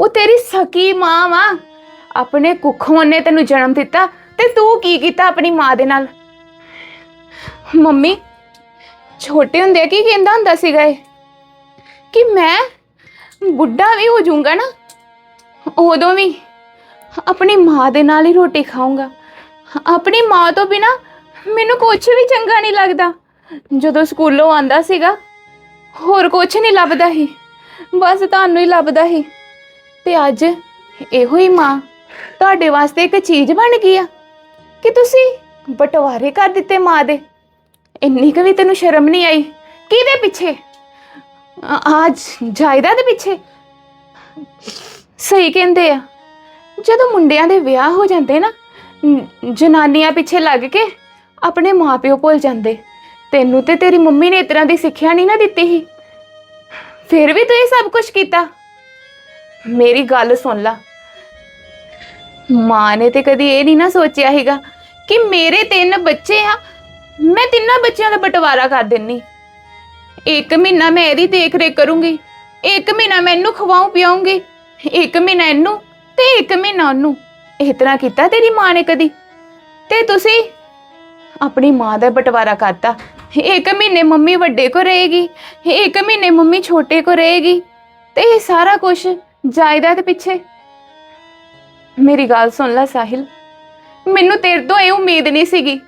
ਉਹ ਤੇਰੀ ਸਕੀ ਮਾਂ ਵਾ। ਆਪਣੇ ਕੁੱਖੋਂ ਨੇ ਤੈਨੂੰ ਜਨਮ ਦਿੱਤਾ ਤੇ ਤੂੰ ਕੀ ਕੀਤਾ ਆਪਣੀ ਮਾਂ ਦੇ ਨਾਲ? ਮੰਮੀ, ਛੋਟੇ ਹੁੰਦੇ ਕੀ ਕਹਿੰਦਾ ਹੁੰਦਾ ਸੀਗਾ ਇਹ? ਕਿ ਮੈਂ ਬੁੱਢਾ ਵੀ ਹੋ ਜਾਊਂਗਾ ਨਾ, ਉਦੋਂ ਵੀ ਆਪਣੀ ਮਾਂ ਦੇ ਨਾਲ ਹੀ ਰੋਟੀ ਖਾਊਂਗਾ। ਆਪਣੀ ਮਾਂ ਤੋਂ ਬਿਨਾ ਮੈਨੂੰ ਕੁਝ ਵੀ ਚੰਗਾ ਨਹੀਂ ਲੱਗਦਾ। ਜਦੋਂ ਸਕੂਲੋਂ ਆਂਦਾ ਸੀਗਾ, ਹੋਰ ਕੁਝ ਨਹੀਂ ਲੱਭਦਾ ਸੀ, ਬਸ ਤੁਹਾਨੂੰ ਹੀ ਲੱਭਦਾ ਸੀ। ਤੇ ਅੱਜ ਇਹੋ ਹੀ ਮਾਂ ਤੁਹਾਡੇ ਵਾਸਤੇ ਇੱਕ ਚੀਜ਼ ਬਣ ਗਈ ਆ ਕਿ ਤੁਸੀਂ ਬਟਵਾਰੇ ਕਰ ਦਿੱਤੇ ਮਾਂ ਦੇ। ਇੰਨੀ ਕੁ ਵੀ ਤੈਨੂੰ ਸ਼ਰਮ ਨਹੀਂ ਆਈ? ਕਿਹਦੇ ਪਿੱਛੇ? ਅੱਜ ਜਾਇਦਾਦ ਦੇ ਪਿੱਛੇ? ਸਹੀ ਕਹਿੰਦੇ ਆ, ਜਦੋਂ ਮੁੰਡਿਆਂ ਦੇ ਵਿਆਹ ਹੋ ਜਾਂਦੇ ਨਾ ਜਨਾਨੀਆਂ ਪਿੱਛੇ ਲੱਗ ਕੇ ਆਪਣੇ ਮਾਪਿਓ ਭੁੱਲ ਜਾਂਦੇ। ਤੈਨੂੰ ਤੇ ਤੇਰੀ ਮੰਮੀ ਨੇ ਇਸ ਤਰ੍ਹਾਂ ਦੀ ਸਿੱਖਿਆ ਨਹੀਂ ਨਾ ਦਿੱਤੀ ਸੀ। ਫਿਰ ਵੀ ਤੂੰ ਇਹ ਸਭ ਕੁਝ ਕੀਤਾ। ਮੇਰੀ ਗੱਲ ਸੁਣ ਲਾ। ਮਾਂ ਨੇ ਤੇ ਕਦੀ ਇਹ ਨਹੀਂ ਨਾ ਸੋਚਿਆ ਹੈਗਾ ਕਿ ਮੇਰੇ ਤਿੰਨ ਬੱਚੇ ਆ, ਮੈਂ ਤਿੰਨਾਂ ਬੱਚਿਆਂ ਦਾ ਬਟਵਾਰਾ ਕਰ ਦਿੰਨੀ। ਇੱਕ ਮਹੀਨਾ ਮੈਂ ਇਹਦੀ ਦੇਖ ਰੇਖ ਕਰੂੰਗੀ, ਇੱਕ ਮਹੀਨਾ ਮੈਂ ਇਹਨੂੰ ਖਵਾਉਂ ਪਿਆਉਂਗੀ, ਇੱਕ ਮਹੀਨਾ ਇਹਨੂੰ ਤੇ ਇੱਕ ਮਹੀਨਾ ਉਹਨੂੰ। ਇਸ ਤਰ੍ਹਾਂ ਕੀਤਾ ਤੇਰੀ ਮਾਂ ਨੇ ਕਦੀ? ਤੇ ਤੁਸੀਂ ਆਪਣੀ ਮਾਂ ਦਾ ਬਟਵਾਰਾ ਕਰਤਾ। ਇੱਕ ਮਹੀਨੇ ਮੰਮੀ ਵੱਡੇ ਕੋ ਰਹੇਗੀ, ਇੱਕ ਮਹੀਨੇ ਮੰਮੀ ਛੋਟੇ ਕੋ ਰਹੇਗੀ, ਤੇ ਇਹ ਸਾਰਾ ਕੁਝ ਜਾਇਦਾਦ ਪਿੱਛੇ ਮੇਰੀ ਗੱਲ ਸੁਣ ਲੈ ਸਾਹਿਲ। ਮੈਨੂੰ ਤੇਰੇ ਤੋਂ ਇਹ ਉਮੀਦ ਨਹੀਂ ਸੀਗੀ।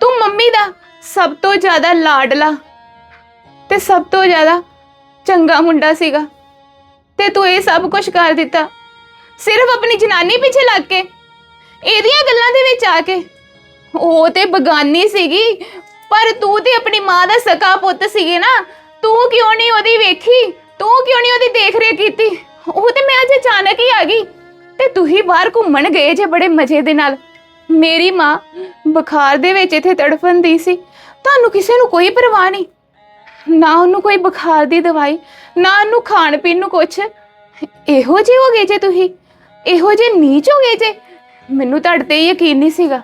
ਤੂੰ ਮੰਮੀ ਦਾ ਸਭ ਤੋਂ ਜ਼ਿਆਦਾ ਲਾਡਲਾ ਤੇ ਸਭ ਤੋਂ ਜ਼ਿਆਦਾ ਚੰਗਾ ਮੁੰਡਾ ਸੀਗਾ। ਤੇ ਤੂੰ ਇਹ ਸਭ ਕੁਝ ਕਰ ਦਿੱਤਾ। ਸਿਰਫ ਆਪਣੀ ਜਨਾਨੀ ਪਿੱਛੇ ਲੱਗ ਕੇ, ਇਹਦੀਆਂ ਗੱਲਾਂ ਦੇ ਵਿੱਚ ਆ ਕੇ। ਉਹ ਤੇ ਬਗਾਨੀ ਸੀਗੀ, ਪਰ ਤੂੰ ਤੇ ਆਪਣੀ ਮਾਂ ਦਾ ਸਕਾ ਪੁੱਤ ਸੀਗੇ ਨਾ। ਤੂੰ ਕਿਉਂ ਨਹੀਂ ਉਹਦੀ ਵੇਖੀ? ਤੂੰ ਕਿਉਂ ਨਹੀਂ ਉਹਦੀ ਦੇਖ ਰੇਖ ਕੀਤੀ? ਉਹ ਤੇ ਮੈਂ ਅੱਜ ਅਚਾਨਕ ਹੀ ਆ ਗਈ। ਤੇ ਤੂੰ ਬਾਹਰ ਘੁੰਮਣ ਗਏ ਜੇ ਬੜੇ ਮਜ਼ੇ ਦੇ ਨਾਲ। ਮੇਰੀ ਮਾਂ ਬੁਖਾਰ ਦੇ ਵਿੱਚ ਇੱਥੇ ਤੜਫੰਦੀ ਸੀ। ਤੁਹਾਨੂੰ ਕਿਸੇ ਨੂੰ ਕੋਈ ਪਰਵਾਹ ਨਹੀਂ। ਨਾ ਉਹਨੂੰ ਕੋਈ ਬੁਖਾਰ ਦੀ ਦਵਾਈ, ਨਾ ਉਹਨੂੰ ਖਾਣ ਪੀਣ ਨੂੰ ਕੁਛ। ਇਹੋ ਜਿਹੇ ਹੋ ਗਏ ਜੇ ਤੁਸੀਂ। ਇਹੋ ਜਿਹੇ ਨੀਚ ਹੋ ਗਏ ਜੇ। ਮੈਨੂੰ ਤੁਹਾਡੇ ਤੇ ਯਕੀਨ ਨਹੀਂ ਸੀਗਾ।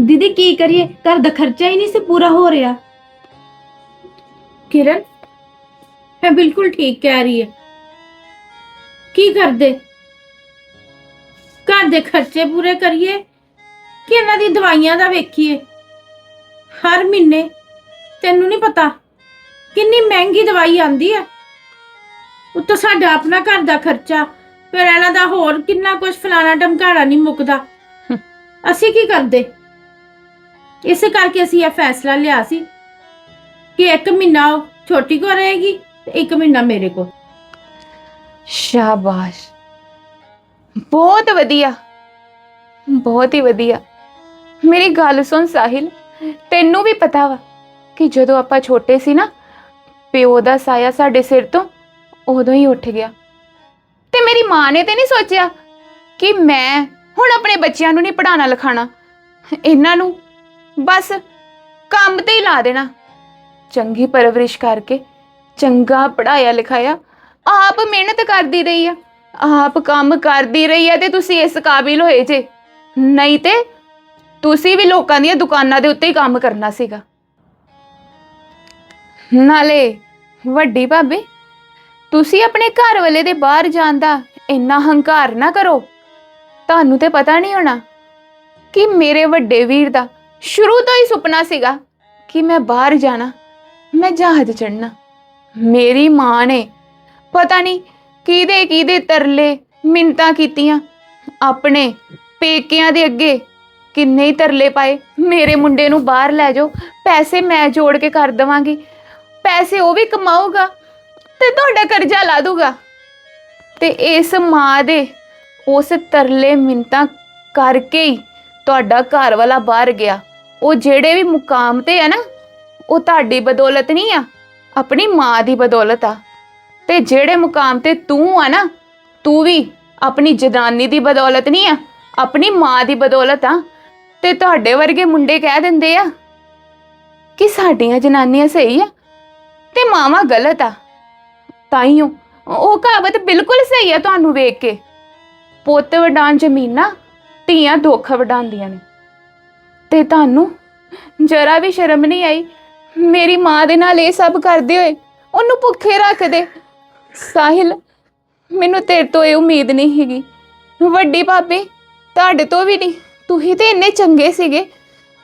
ਦੀਦੀ, ਕੀ ਕਰੀਏ? ਘਰ ਦਾ ਖਰਚਾ ਹੀ ਨਹੀਂ ਸੀ ਪੂਰਾ ਹੋ ਰਿਹਾ। ਕਿਰਨ ਹੈ ਬਿਲਕੁਲ ਠੀਕ ਕਹਿ ਰਹੀ ਹੈ। ਕੀ ਕਰਦੇ? ਦੇ ਖਰਚੇ ਪੂਰੇ ਕਰੀਏ ਕਿ ਇਹਨਾਂ ਦੀ ਦਵਾਈਆਂ ਦਾ ਵੇਖੀਏ? ਹਰ ਮਹੀਨੇ ਤੈਨੂੰ ਨਹੀਂ ਪਤਾ ਕਿੰਨੀ ਮਹਿੰਗੀ ਦਵਾਈ ਆਂਦੀ ਹੈ। ਉੱਤੋਂ ਸਾਡਾ ਆਪਣਾ ਘਰ ਦਾ ਖਰਚਾ, ਫਿਰ ਇਹਨਾਂ ਦਾ ਹੋਰ ਕਿੰਨਾ ਕੁਝ ਫਲਾਣਾ ਟਮਕਾੜਾ ਨਹੀਂ ਮੁੱਕਦਾ। ਅਸੀਂ ਕੀ ਕਰਦੇ? ਇਸੇ ਕਰਕੇ ਅਸੀਂ ਇਹ ਫੈਸਲਾ ਲਿਆ ਸੀ ਕਿ ਇੱਕ ਮਹੀਨਾ ਉਹ ਛੋਟੀ ਕੋ ਰਹੇਗੀ ਤੇ ਇੱਕ ਮਹੀਨਾ ਮੇਰੇ ਕੋ ਸ਼ਾਬਾਸ਼। ਬਹੁਤ ਵਧੀਆ। ਬਹੁਤ ਹੀ ਵਧੀਆ। ਮੇਰੀ ਗੱਲ ਸੁਣ ਸਾਹਿਲ, ਤੈਨੂੰ ਵੀ ਪਤਾ ਵਾ ਕਿ ਜਦੋਂ ਆਪਾਂ ਛੋਟੇ ਸੀ ਨਾ, ਪਿਓ ਦਾ ਸਾਇਆ ਸਾਡੇ ਸਿਰ ਤੋਂ ਉਦੋਂ ਹੀ ਉੱਠ ਗਿਆ। ਤੇ ਮੇਰੀ ਮਾਂ ਨੇ ਤੇ ਨਹੀਂ ਸੋਚਿਆ ਕਿ ਮੈਂ ਹੁਣ ਆਪਣੇ ਬੱਚਿਆਂ ਨੂੰ ਨਹੀਂ ਪੜਾਉਣਾ ਲਿਖਾਣਾ ਇਹਨਾਂ ਨੂੰ ਬਸ ਕੰਮ ਤੇ ਹੀ ਲਾ ਦੇਣਾ। ਚੰਗੀ ਪਰਵਰਿਸ਼ ਕਰਕੇ ਚੰਗਾ ਪੜਾਇਆ ਲਿਖਾਇਆ ਆਪ ਮਿਹਨਤ ਕਰਦੀ ਰਹੀ ਆ। ਆਪ ਕੰਮ ਕਰਦੀ ਰਹੀ ਆ ਤੇ ਤੁਸੀਂ ਇਸ ਕਾਬਿਲ ਹੋਏ ਜੇ। ਨਹੀਂ ਤੇ ਤੁਸੀਂ ਵੀ ਲੋਕਾਂ ਦੀਆਂ ਦੁਕਾਨਾਂ ਦੇ ਉੱਤੇ ਹੀ ਕੰਮ ਕਰਨਾ ਸੀਗਾ। ਨਾਲੇ ਵੱਡੀ ਭਾਬੀ, ਤੁਸੀਂ ਆਪਣੇ ਘਰ ਵਾਲੇ ਦੇ ਬਾਹਰ ਜਾਣ ਦਾ ਇੰਨਾ ਹੰਕਾਰ ਨਾ ਕਰੋ। ਤੁਹਾਨੂੰ ਤੇ ਪਤਾ ਨਹੀਂ ਹੋਣਾ ਕਿ ਮੇਰੇ ਵੱਡੇ ਵੀਰ ਦਾ ਸ਼ੁਰੂ ਤੋਂ ਹੀ ਸੁਪਨਾ ਸੀਗਾ ਕਿ ਮੈਂ ਬਾਹਰ ਜਾਣਾ, ਮੈਂ ਜਹਾਜ਼ ਚੜਨਾ ਮੇਰੀ ਮਾਂ ਨੇ ਪਤਾ ਨਹੀਂ ਕਿਹਦੇ ਕਿਹਦੇ ਤਰਲੇ ਮਿੰਤਾਂ ਕੀਤੀਆਂ? ਆਪਣੇ ਪੇਕਿਆਂ ਦੇ ਅੱਗੇ ਕਿੰਨੇ ਹੀ ਤਰਲੇ ਪਾਏ? ਮੇਰੇ ਮੁੰਡੇ ਨੂੰ ਬਾਹਰ ਲੈ ਜਾਓ, ਪੈਸੇ ਮੈਂ ਜੋੜ ਕੇ ਕਰ ਦਵਾਂਗੀ। ਪੈਸੇ ਉਹ ਵੀ ਕਮਾਊਗਾ ਤੇ ਤੁਹਾਡਾ ਕਰਜ਼ਾ ਲਾ ਦੂਗਾ ਤੇ ਇਸ ਮਾਂ ਦੇ ਉਸ ਤਰਲੇ ਮਿੰਤਾਂ ਕਰਕੇ ਹੀ ਤੁਹਾਡਾ ਘਰ ਵਾਲਾ ਬਾਹਰ ਗਿਆ। ਉਹ ਜਿਹੜੇ ਵੀ ਮੁਕਾਮ ਤੇ ਹੈ ਨਾ, ਉਹ ਤੁਹਾਡੀ ਬਦੌਲਤ ਨਹੀਂ ਆ, ਆਪਣੀ ਮਾਂ ਦੀ ਬਦੌਲਤ ਆ। ਤੇ ਜਿਹੜੇ ਮੁਕਾਮ ਤੇ ਤੂੰ ਆ ਨਾ, ਤੂੰ ਵੀ ਆਪਣੀ ਜਨਾਨੀ ਦੀ ਬਦੌਲਤ ਨਹੀਂ ਆ, ਆਪਣੀ ਮਾਂ ਦੀ ਬਦੌਲਤ ਆ, ਤੇ ਤੁਹਾਡੇ ਵਰਗੇ ਮੁੰਡੇ ਕਹਿ ਦਿੰਦੇ ਆ ਕਿ ਸਾਡੀਆਂ ਜਨਾਨੀਆਂ ਸਹੀ ਆ ਤੇ ਮਾਵਾਂ ਗਲਤ ਆ। ਤਾਈਓ, ਉਹ ਕਹਾਵਤ ਬਿਲਕੁਲ ਸਹੀ ਆ ਤੁਹਾਨੂੰ ਵੇਖ ਕੇ। ਪੁੱਤ ਵਡਾਨ ਜ਼ਮੀਨਾਂ, ਧੀਆਂ ਦੁੱਖ ਵਡਾਉਂਦੀਆਂ ਨੇ। ਤੇ ਤੁਹਾਨੂੰ ਜਰਾ ਵੀ ਸ਼ਰਮ ਨਹੀਂ ਆਈ? ਮੇਰੀ ਮਾਂ ਦੇ ਨਾਲ ਇਹ ਸਭ ਕਰਦੇ ਹੋਏ, ਉਹਨੂੰ ਭੁੱਖੇ ਰੱਖਦੇ। ਸਾਹਿਲ, ਮੈਨੂੰ ਤੇਰੇ ਤੋਂ ਇਹ ਉਮੀਦ ਨਹੀਂ ਹੈਗੀ ਵੱਡੀ ਭਾਬੀ, ਤੁਹਾਡੇ ਤੋਂ ਵੀ ਨਹੀਂ, ਤੁਸੀਂ ਤੇ ਇੰਨੇ ਚੰਗੇ ਸੀਗੇ।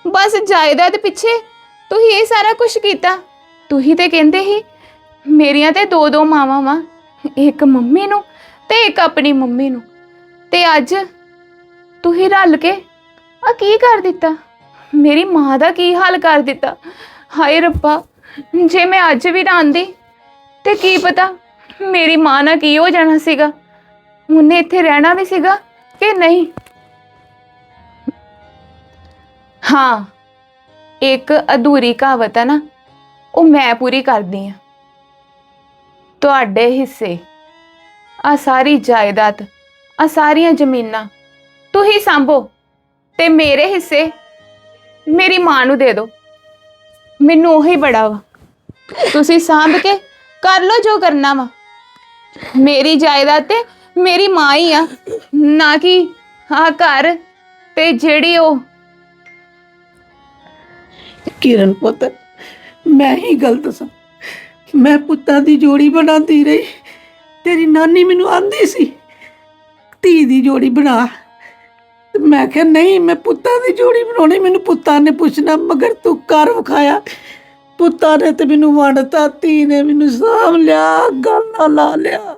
ਬਸ ਜਾਇਦਾਦ ਪਿੱਛੇ ਤੁਸੀਂ ਇਹ ਸਾਰਾ ਕੁਝ ਕੀਤਾ। ਤੁਸੀਂ ਤੇ ਕਹਿੰਦੇ ਸੀ, ਮੇਰੀਆਂ ਤੇ ਦੋ ਦੋ ਮਾਵਾਂ ਵਾਂ, ਇੱਕ ਮੰਮੀ ਨੂੰ ਤੇ ਇੱਕ ਆਪਣੀ ਮੰਮੀ ਨੂੰ। ਤੇ ਅੱਜ ਤੁਸੀਂ ਰਲ ਕੇ ਆ ਕੀ ਕਰ ਦਿੱਤਾ? ਮੇਰੀ ਮਾਂ ਦਾ ਕੀ ਹਾਲ ਕਰ ਦਿੱਤਾ? ਹਾਏ ਰੱਬਾ, ਜੇ ਮੈਂ ਅੱਜ ਵੀ ਨਾ ਆਂਦੀ, ਤੇ ਕੀ ਪਤਾ ਮੇਰੀ ਮਾਂ ਨਾਲ ਕੀ ਹੋ ਜਾਣਾ ਸੀਗਾ? ਉਹਨੇ ਇੱਥੇ ਰਹਿਣਾ ਵੀ ਸੀਗਾ ਕਿ ਨਹੀਂ? ਹਾਂ, ਇੱਕ ਅਧੂਰੀ ਕਹਾਵਤ ਹੈ ਨਾ, ਉਹ ਮੈਂ ਪੂਰੀ ਕਰਦੀ ਆ ਤੁਹਾਡੇ ਹਿੱਸੇ ਆ ਸਾਰੀ ਜਾਇਦਾਦ ਆ ਸਾਰੀਆਂ ਜ਼ਮੀਨਾਂ, ਤੁਸੀਂ ਸੰਭੋ ਤੇ ਮੇਰੇ ਹਿੱਸੇ ਮੇਰੀ ਮਾਂ ਨੂੰ ਦੇ ਦਿਓ। ਮੈਨੂੰ ਉਹੀ ਬੜਾ ਵਾ। ਤੁਸੀਂ ਸਾਂਭ ਕੇ ਕਰ ਲਓ ਜੋ ਕਰਨਾ ਵਾ। ਮੇਰੀ ਜਾਇਦਾਦ ਤੇ ਮੇਰੀ ਮਾਂ ਹੀ ਆ, ਨਾ ਕਿ ਆ ਘਰ ਤੇ ਜਿਹੜੀ ਉਹ। ਕਿਰਨ ਪੁੱਤ, ਮੈਂ ਹੀ ਗਲਤ ਸਾਂ ਮੈਂ ਪੁੱਤਾਂ ਦੀ ਜੋੜੀ ਬਣਾਉਂਦੀ ਰਹੀ। ਤੇਰੀ ਨਾਨੀ ਮੈਨੂੰ ਆਂਦੀ ਸੀ, ਧੀ ਦੀ ਜੋੜੀ ਬਣਾ। ਤੇ ਮੈਂ ਕਿਹਾ, ਨਹੀਂ, ਮੈਂ ਪੁੱਤਾਂ ਦੀ ਜੋੜੀ ਬਣਾਉਣੀ। ਮੈਨੂੰ ਪੁੱਤਾਂ ਨੇ ਪੁੱਛਣਾ, ਮਗਰ ਤੂੰ ਕਰ ਵਿਖਾਇਆ। ਪੁੱਤਾਂ ਨੇ ਤੇ ਮੈਨੂੰ ਵੰਡਤਾ, ਧੀ ਨੇ ਮੈਨੂੰ ਸਾਂਭ ਲਿਆ ਗੱਲ ਨਾਲ ਲਾ ਲਿਆ।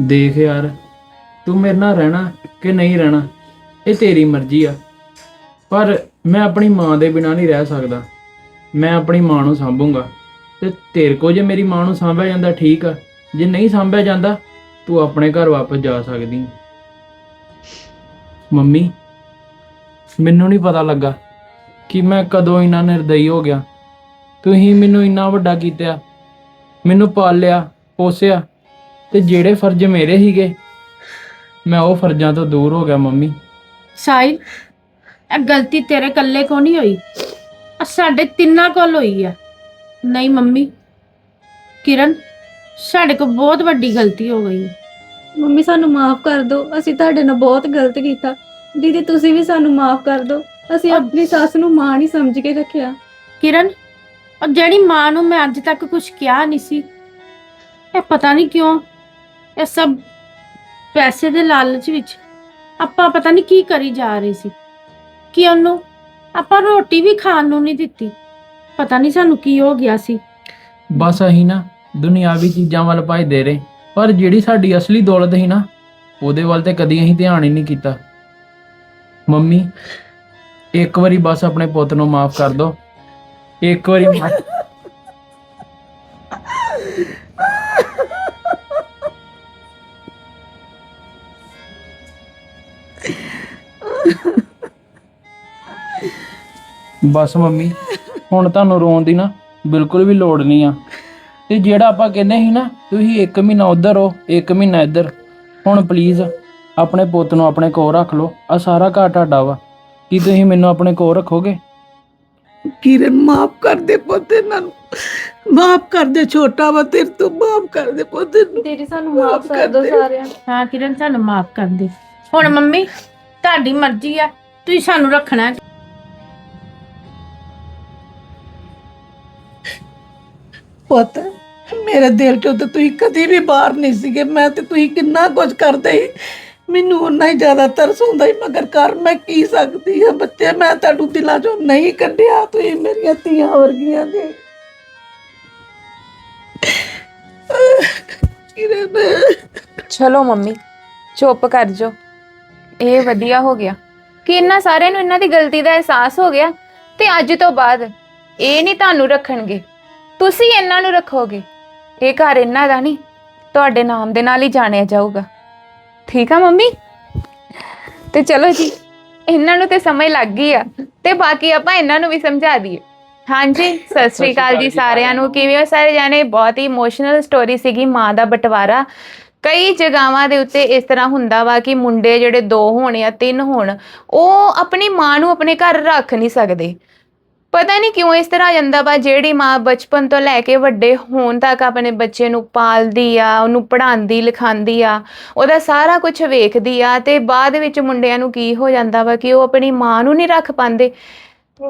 ਦੇਖ ਯਾਰ, ਤੂੰ ਮੇਰੇ ਨਾਲ ਰਹਿਣਾ ਕਿ ਨਹੀਂ ਰਹਿਣਾ, ਇਹ ਤੇਰੀ ਮਰਜ਼ੀ ਆ। ਪਰ ਮੈਂ ਆਪਣੀ ਮਾਂ ਦੇ ਬਿਨਾਂ ਨਹੀਂ ਰਹਿ ਸਕਦਾ। ਮੈਂ ਆਪਣੀ ਮਾਂ ਨੂੰ ਸਾਂਭੂੰਗਾ। ਤੇ ਤੇਰੇ ਕੋ ਜੇ ਮੇਰੀ ਮਾਂ ਨੂੰ ਸਾਂਭਿਆ ਜਾਂਦਾ ਠੀਕ ਆ, ਜੇ ਨਹੀਂ ਸਾਂਭਿਆ ਜਾਂਦਾ, ਤੂੰ ਆਪਣੇ ਘਰ ਵਾਪਸ ਜਾ ਸਕਦੀ। ਆਂ। ਮੰਮੀ, ਮੈਨੂੰ ਨਹੀਂ ਪਤਾ ਲੱਗਾ ਕਿ ਮੈਂ ਕਦੋਂ ਇੰਨਾ ਨਿਰਦਈ ਹੋ ਗਿਆ। ਤੁਸੀਂ ਮੈਨੂੰ ਇੰਨਾ ਵੱਡਾ ਕੀਤਾ, ਮੈਨੂੰ ਪਾਲਿਆ, ਪੋਸਿਆ, ਤੇ ਜਿਹੜੇ ਫਰਜ਼ ਮੇਰੇ ਸੀਗੇ, ਮੈਂ ਉਹ ਫਰਜ਼ਾਂ ਤੋਂ ਦੂਰ ਹੋ ਗਿਆ ਮੰਮੀ। ਸਾਹਿਲ, ਇਹ ਗਲਤੀ ਤੇਰੇ ਇਕੱਲੇ ਕੋ ਨਹੀਂ ਹੋਈ? ਸਾਡੇ ਤਿੰਨਾਂ ਕੋਲ ਹੋਈ ਆ। ਨਹੀਂ ਮੰਮੀ ਕਿਰਨ ਸਾਡੇ ਕੋ ਬਹੁਤ ਵੱਡੀ ਗਲਤੀ ਹੋ ਗਈ। ਮੰਮੀ ਸਾਨੂੰ ਮਾਫ ਕਰ ਦਿਓ। ਅਸੀਂ ਤੁਹਾਡੇ ਨਾਲ ਬਹੁਤ ਗਲਤ ਕੀਤਾ। ਦੀਦੀ ਤੁਸੀਂ ਵੀ ਸਾਨੂੰ ਮਾਫ ਕਰ ਦਿਓ। ਅਸੀਂ ਆਪਣੀ ਸੱਸ ਨੂੰ ਮਾਂ ਨਹੀਂ ਸਮਝ ਕੇ ਰੱਖਿਆ। ਕਿਰਨ ਉਹ ਜਿਹੜੀ ਮਾਂ ਨੂੰ ਮੈਂ ਅੱਜ ਤੱਕ ਕੁਝ ਕਿਹਾ ਨਹੀਂ ਸੀ ਇਹ ਪਤਾ ਨਹੀਂ ਕਿਉਂ ਇਹ ਸਭ ਪੈਸੇ ਦੇ ਲਾਲਚ ਵਿੱਚ ਆਪਾਂ ਪਤਾ ਨਹੀਂ ਕੀ ਕਰੀ ਜਾ ਰਹੇ ਸੀ। ਕਿ ਉਹਨੂੰ ਆਪਾਂ ਰੋਟੀ ਵੀ ਖਾਣ ਨੂੰ ਨਹੀਂ ਦਿੱਤੀ। ਪਤਾ ਨਹੀਂ ਸਾਨੂੰ ਕੀ ਹੋ ਗਿਆ ਸੀ। ਬਸ ਅਸੀਂ ਨਾ ਦੁਨਿਆਵੀ ਚੀਜ਼ਾਂ ਵੱਲ ਭਜਦੇ ਰਹੇ, ਪਰ ਜਿਹੜੀ ਸਾਡੀ ਅਸਲੀ ਦੌਲਤ ਸੀ ਨਾ, ਉਹਦੇ ਵੱਲ ਤੇ ਕਦੀ ਅਸੀਂ ਧਿਆਨ ਹੀ ਨਹੀਂ ਕੀਤਾ। ਮੰਮੀ, ਇੱਕ ਵਾਰੀ ਬਸ ਆਪਣੇ ਪੁੱਤ ਨੂੰ ਮਾਫ ਕਰ ਦਿਓ ਇੱਕ ਵਾਰੀ ਮਾਫ਼- ਬਸ ਮੰਮੀ ਹੁਣ ਤੁਹਾਨੂੰ ਰੋਣ ਦੀ ਨਾ ਬਿਲਕੁਲ ਵੀ ਲੋੜ ਨਹੀਂ ਆ। ਤੇ ਜਿਹੜਾ ਆਪਾਂ ਕਹਿੰਦੇ ਸੀ ਨਾ ਤੁਸੀਂ 1 ਮਹੀਨਾ ਉਧਰ ਹੋ 1 ਮਹੀਨਾ ਇੱਧਰ। ਹੁਣ ਪਲੀਜ਼ ਆਪਣੇ ਪੁੱਤ ਨੂੰ ਆਪਣੇ ਕੋਲ ਰੱਖ ਲਓ ਆ ਸਾਰਾ ਘਰ ਤੁਹਾਡਾ ਵਾ। ਕੀ ਤੁਸੀਂ ਮੈਨੂੰ ਆਪਣੇ ਕੋਲ ਰੱਖੋਗੇ? ਕਿਰਨ ਮਾਫ ਕਰ ਦੇ ਪੁੱਤ ਇਹਨਾਂ ਨੂੰ। ਮਾਫ ਕਰ ਦੇ ਛੋਟਾ ਵਾ ਤੇਰੇ ਤੋਂ ਮਾਫ ਕਰ ਦੇ ਪੁੱਤ ਇਹਨੂੰ। ਦੀਦੀ ਸਾਨੂੰ ਮਾਫ ਕਰ ਦਿਓ ਸਾਰਿਆਂ ਨੂੰ। ਹਾਂ ਕਿਰਨ ਸਾਨੂੰ ਮਾਫ ਕਰ ਦੇ। ਹੁਣ ਮੰਮੀ ਤੁਹਾਡੀ ਮਰਜ਼ੀ ਆ। ਤੁਸੀਂ ਸਾਨੂੰ ਰੱਖਣਾ ਪੁੱਤ ਮੇਰੇ ਦਿਲ ਚੋਂ ਤਾਂ ਤੁਸੀਂ ਕਦੀ ਵੀ ਬਾਹਰ ਨਹੀਂ ਸੀਗੇ। ਮੈਂ ਤੇ ਤੁਸੀਂ ਕਿੰਨਾ ਕੁਝ ਕਰਦੇ ਸੀ। ਮੈਨੂੰ ਉਨਾ ਹੀ ਜ਼ਿਆਦਾ ਤਰਸ ਹੁੰਦਾ ਹੀ ਮਗਰ ਕਰ ਮੈਂ ਕੀ ਸਕਦੀ ਆ ਬੱਚੇ ਮੈਂ ਤੁਹਾਨੂੰ ਦਿਲਾਂ ਚੋਂ ਨਹੀਂ ਕੱਢਿਆ ਤੁਸੀਂ ਮੇਰੀਆਂ ਧੀਆਂ ਵਰਗੀਆਂ ਦੇ ਕਿਰਨ ਚਲੋ ਮੰਮੀ ਚੁੱਪ ਕਰ ਜੋ ਇਹ ਵਧੀਆ ਹੋ ਗਿਆ। ਕਿ ਇਹਨਾਂ ਸਾਰਿਆਂ ਨੂੰ ਇਹਨਾਂ ਦੀ ਗਲਤੀ ਦਾ ਅਹਿਸਾਸ ਹੋ ਗਿਆ ਤੇ ਅੱਜ ਤੋਂ ਬਾਅਦ ਇਹ ਨਹੀਂ ਤੁਹਾਨੂੰ ਰੱਖਣਗੇ। ਤੁਸੀਂ ਇਹਨਾਂ ਨੂੰ ਰੱਖੋਗੇ? ਇਹ ਘਰ ਇਹਨਾਂ ਦਾ ਨਹੀਂ, ਤੁਹਾਡੇ ਨਾਮ ਦੇ ਨਾਲ ਹੀ ਜਾਣਿਆ ਜਾਊਗਾ। ਠੀਕ ਆ ਮੰਮੀ? ਤੇ ਚਲੋ ਜੀ, ਇਹਨਾਂ ਨੂੰ ਤੇ ਸਮਝ ਲੱਗ ਗਈ ਆ, ਤੇ ਬਾਕੀ ਆਪਾਂ ਇਹਨਾਂ ਨੂੰ ਵੀ ਸਮਝਾ ਦਈਏ। ਹਾਂਜੀ, ਸਤਿ ਸ਼੍ਰੀ ਅਕਾਲ ਜੀ ਸਾਰਿਆਂ ਨੂੰ। ਕਿਵੇਂ ਹੋ ਸਾਰੇ ਜਾਣੇ? ਬਹੁਤ ਹੀ ਇਮੋਸ਼ਨਲ ਸਟੋਰੀ ਸੀਗੀ ਮਾਂ ਦਾ ਬਟਵਾਰਾ। ਕਈ ਜਗਾਵਾਂ ਦੇ ਉੱਤੇ ਇਸ ਤਰ੍ਹਾਂ ਹੁੰਦਾ ਵਾ ਕਿ ਮੁੰਡੇ ਜਿਹੜੇ ਦੋ ਹੋਣ ਜਾਂ ਤਿੰਨ ਹੋਣ, ਉਹ ਆਪਣੀ ਮਾਂ ਨੂੰ ਆਪਣੇ ਘਰ ਰੱਖ ਨਹੀਂ ਸਕਦੇ। ਪਤਾ ਨਹੀਂ ਕਿਉਂ ਇਸ ਤਰ੍ਹਾਂ ਜਾਂਦਾ ਵਾ, ਜਿਹੜੀ ਮਾਂ ਬਚਪਨ ਤੋਂ ਲੈ ਕੇ ਵੱਡੇ ਹੋਣ ਤੱਕ ਆਪਣੇ ਬੱਚੇ ਨੂੰ ਪਾਲਦੀ ਆ, ਉਹਨੂੰ ਪੜ੍ਹਾਉਂਦੀ, ਲਿਖਾਉਂਦੀ ਆ, ਉਹਦਾ ਸਾਰਾ ਕੁਝ ਵੇਖਦੀ ਆ ਤੇ ਬਾਅਦ ਵਿੱਚ ਮੁੰਡਿਆਂ ਨੂੰ ਕੀ ਹੋ ਜਾਂਦਾ ਵਾ ਕਿ ਉਹ ਆਪਣੀ ਮਾਂ ਨੂੰ ਨਹੀਂ ਰੱਖ ਪਾਉਂਦੇ।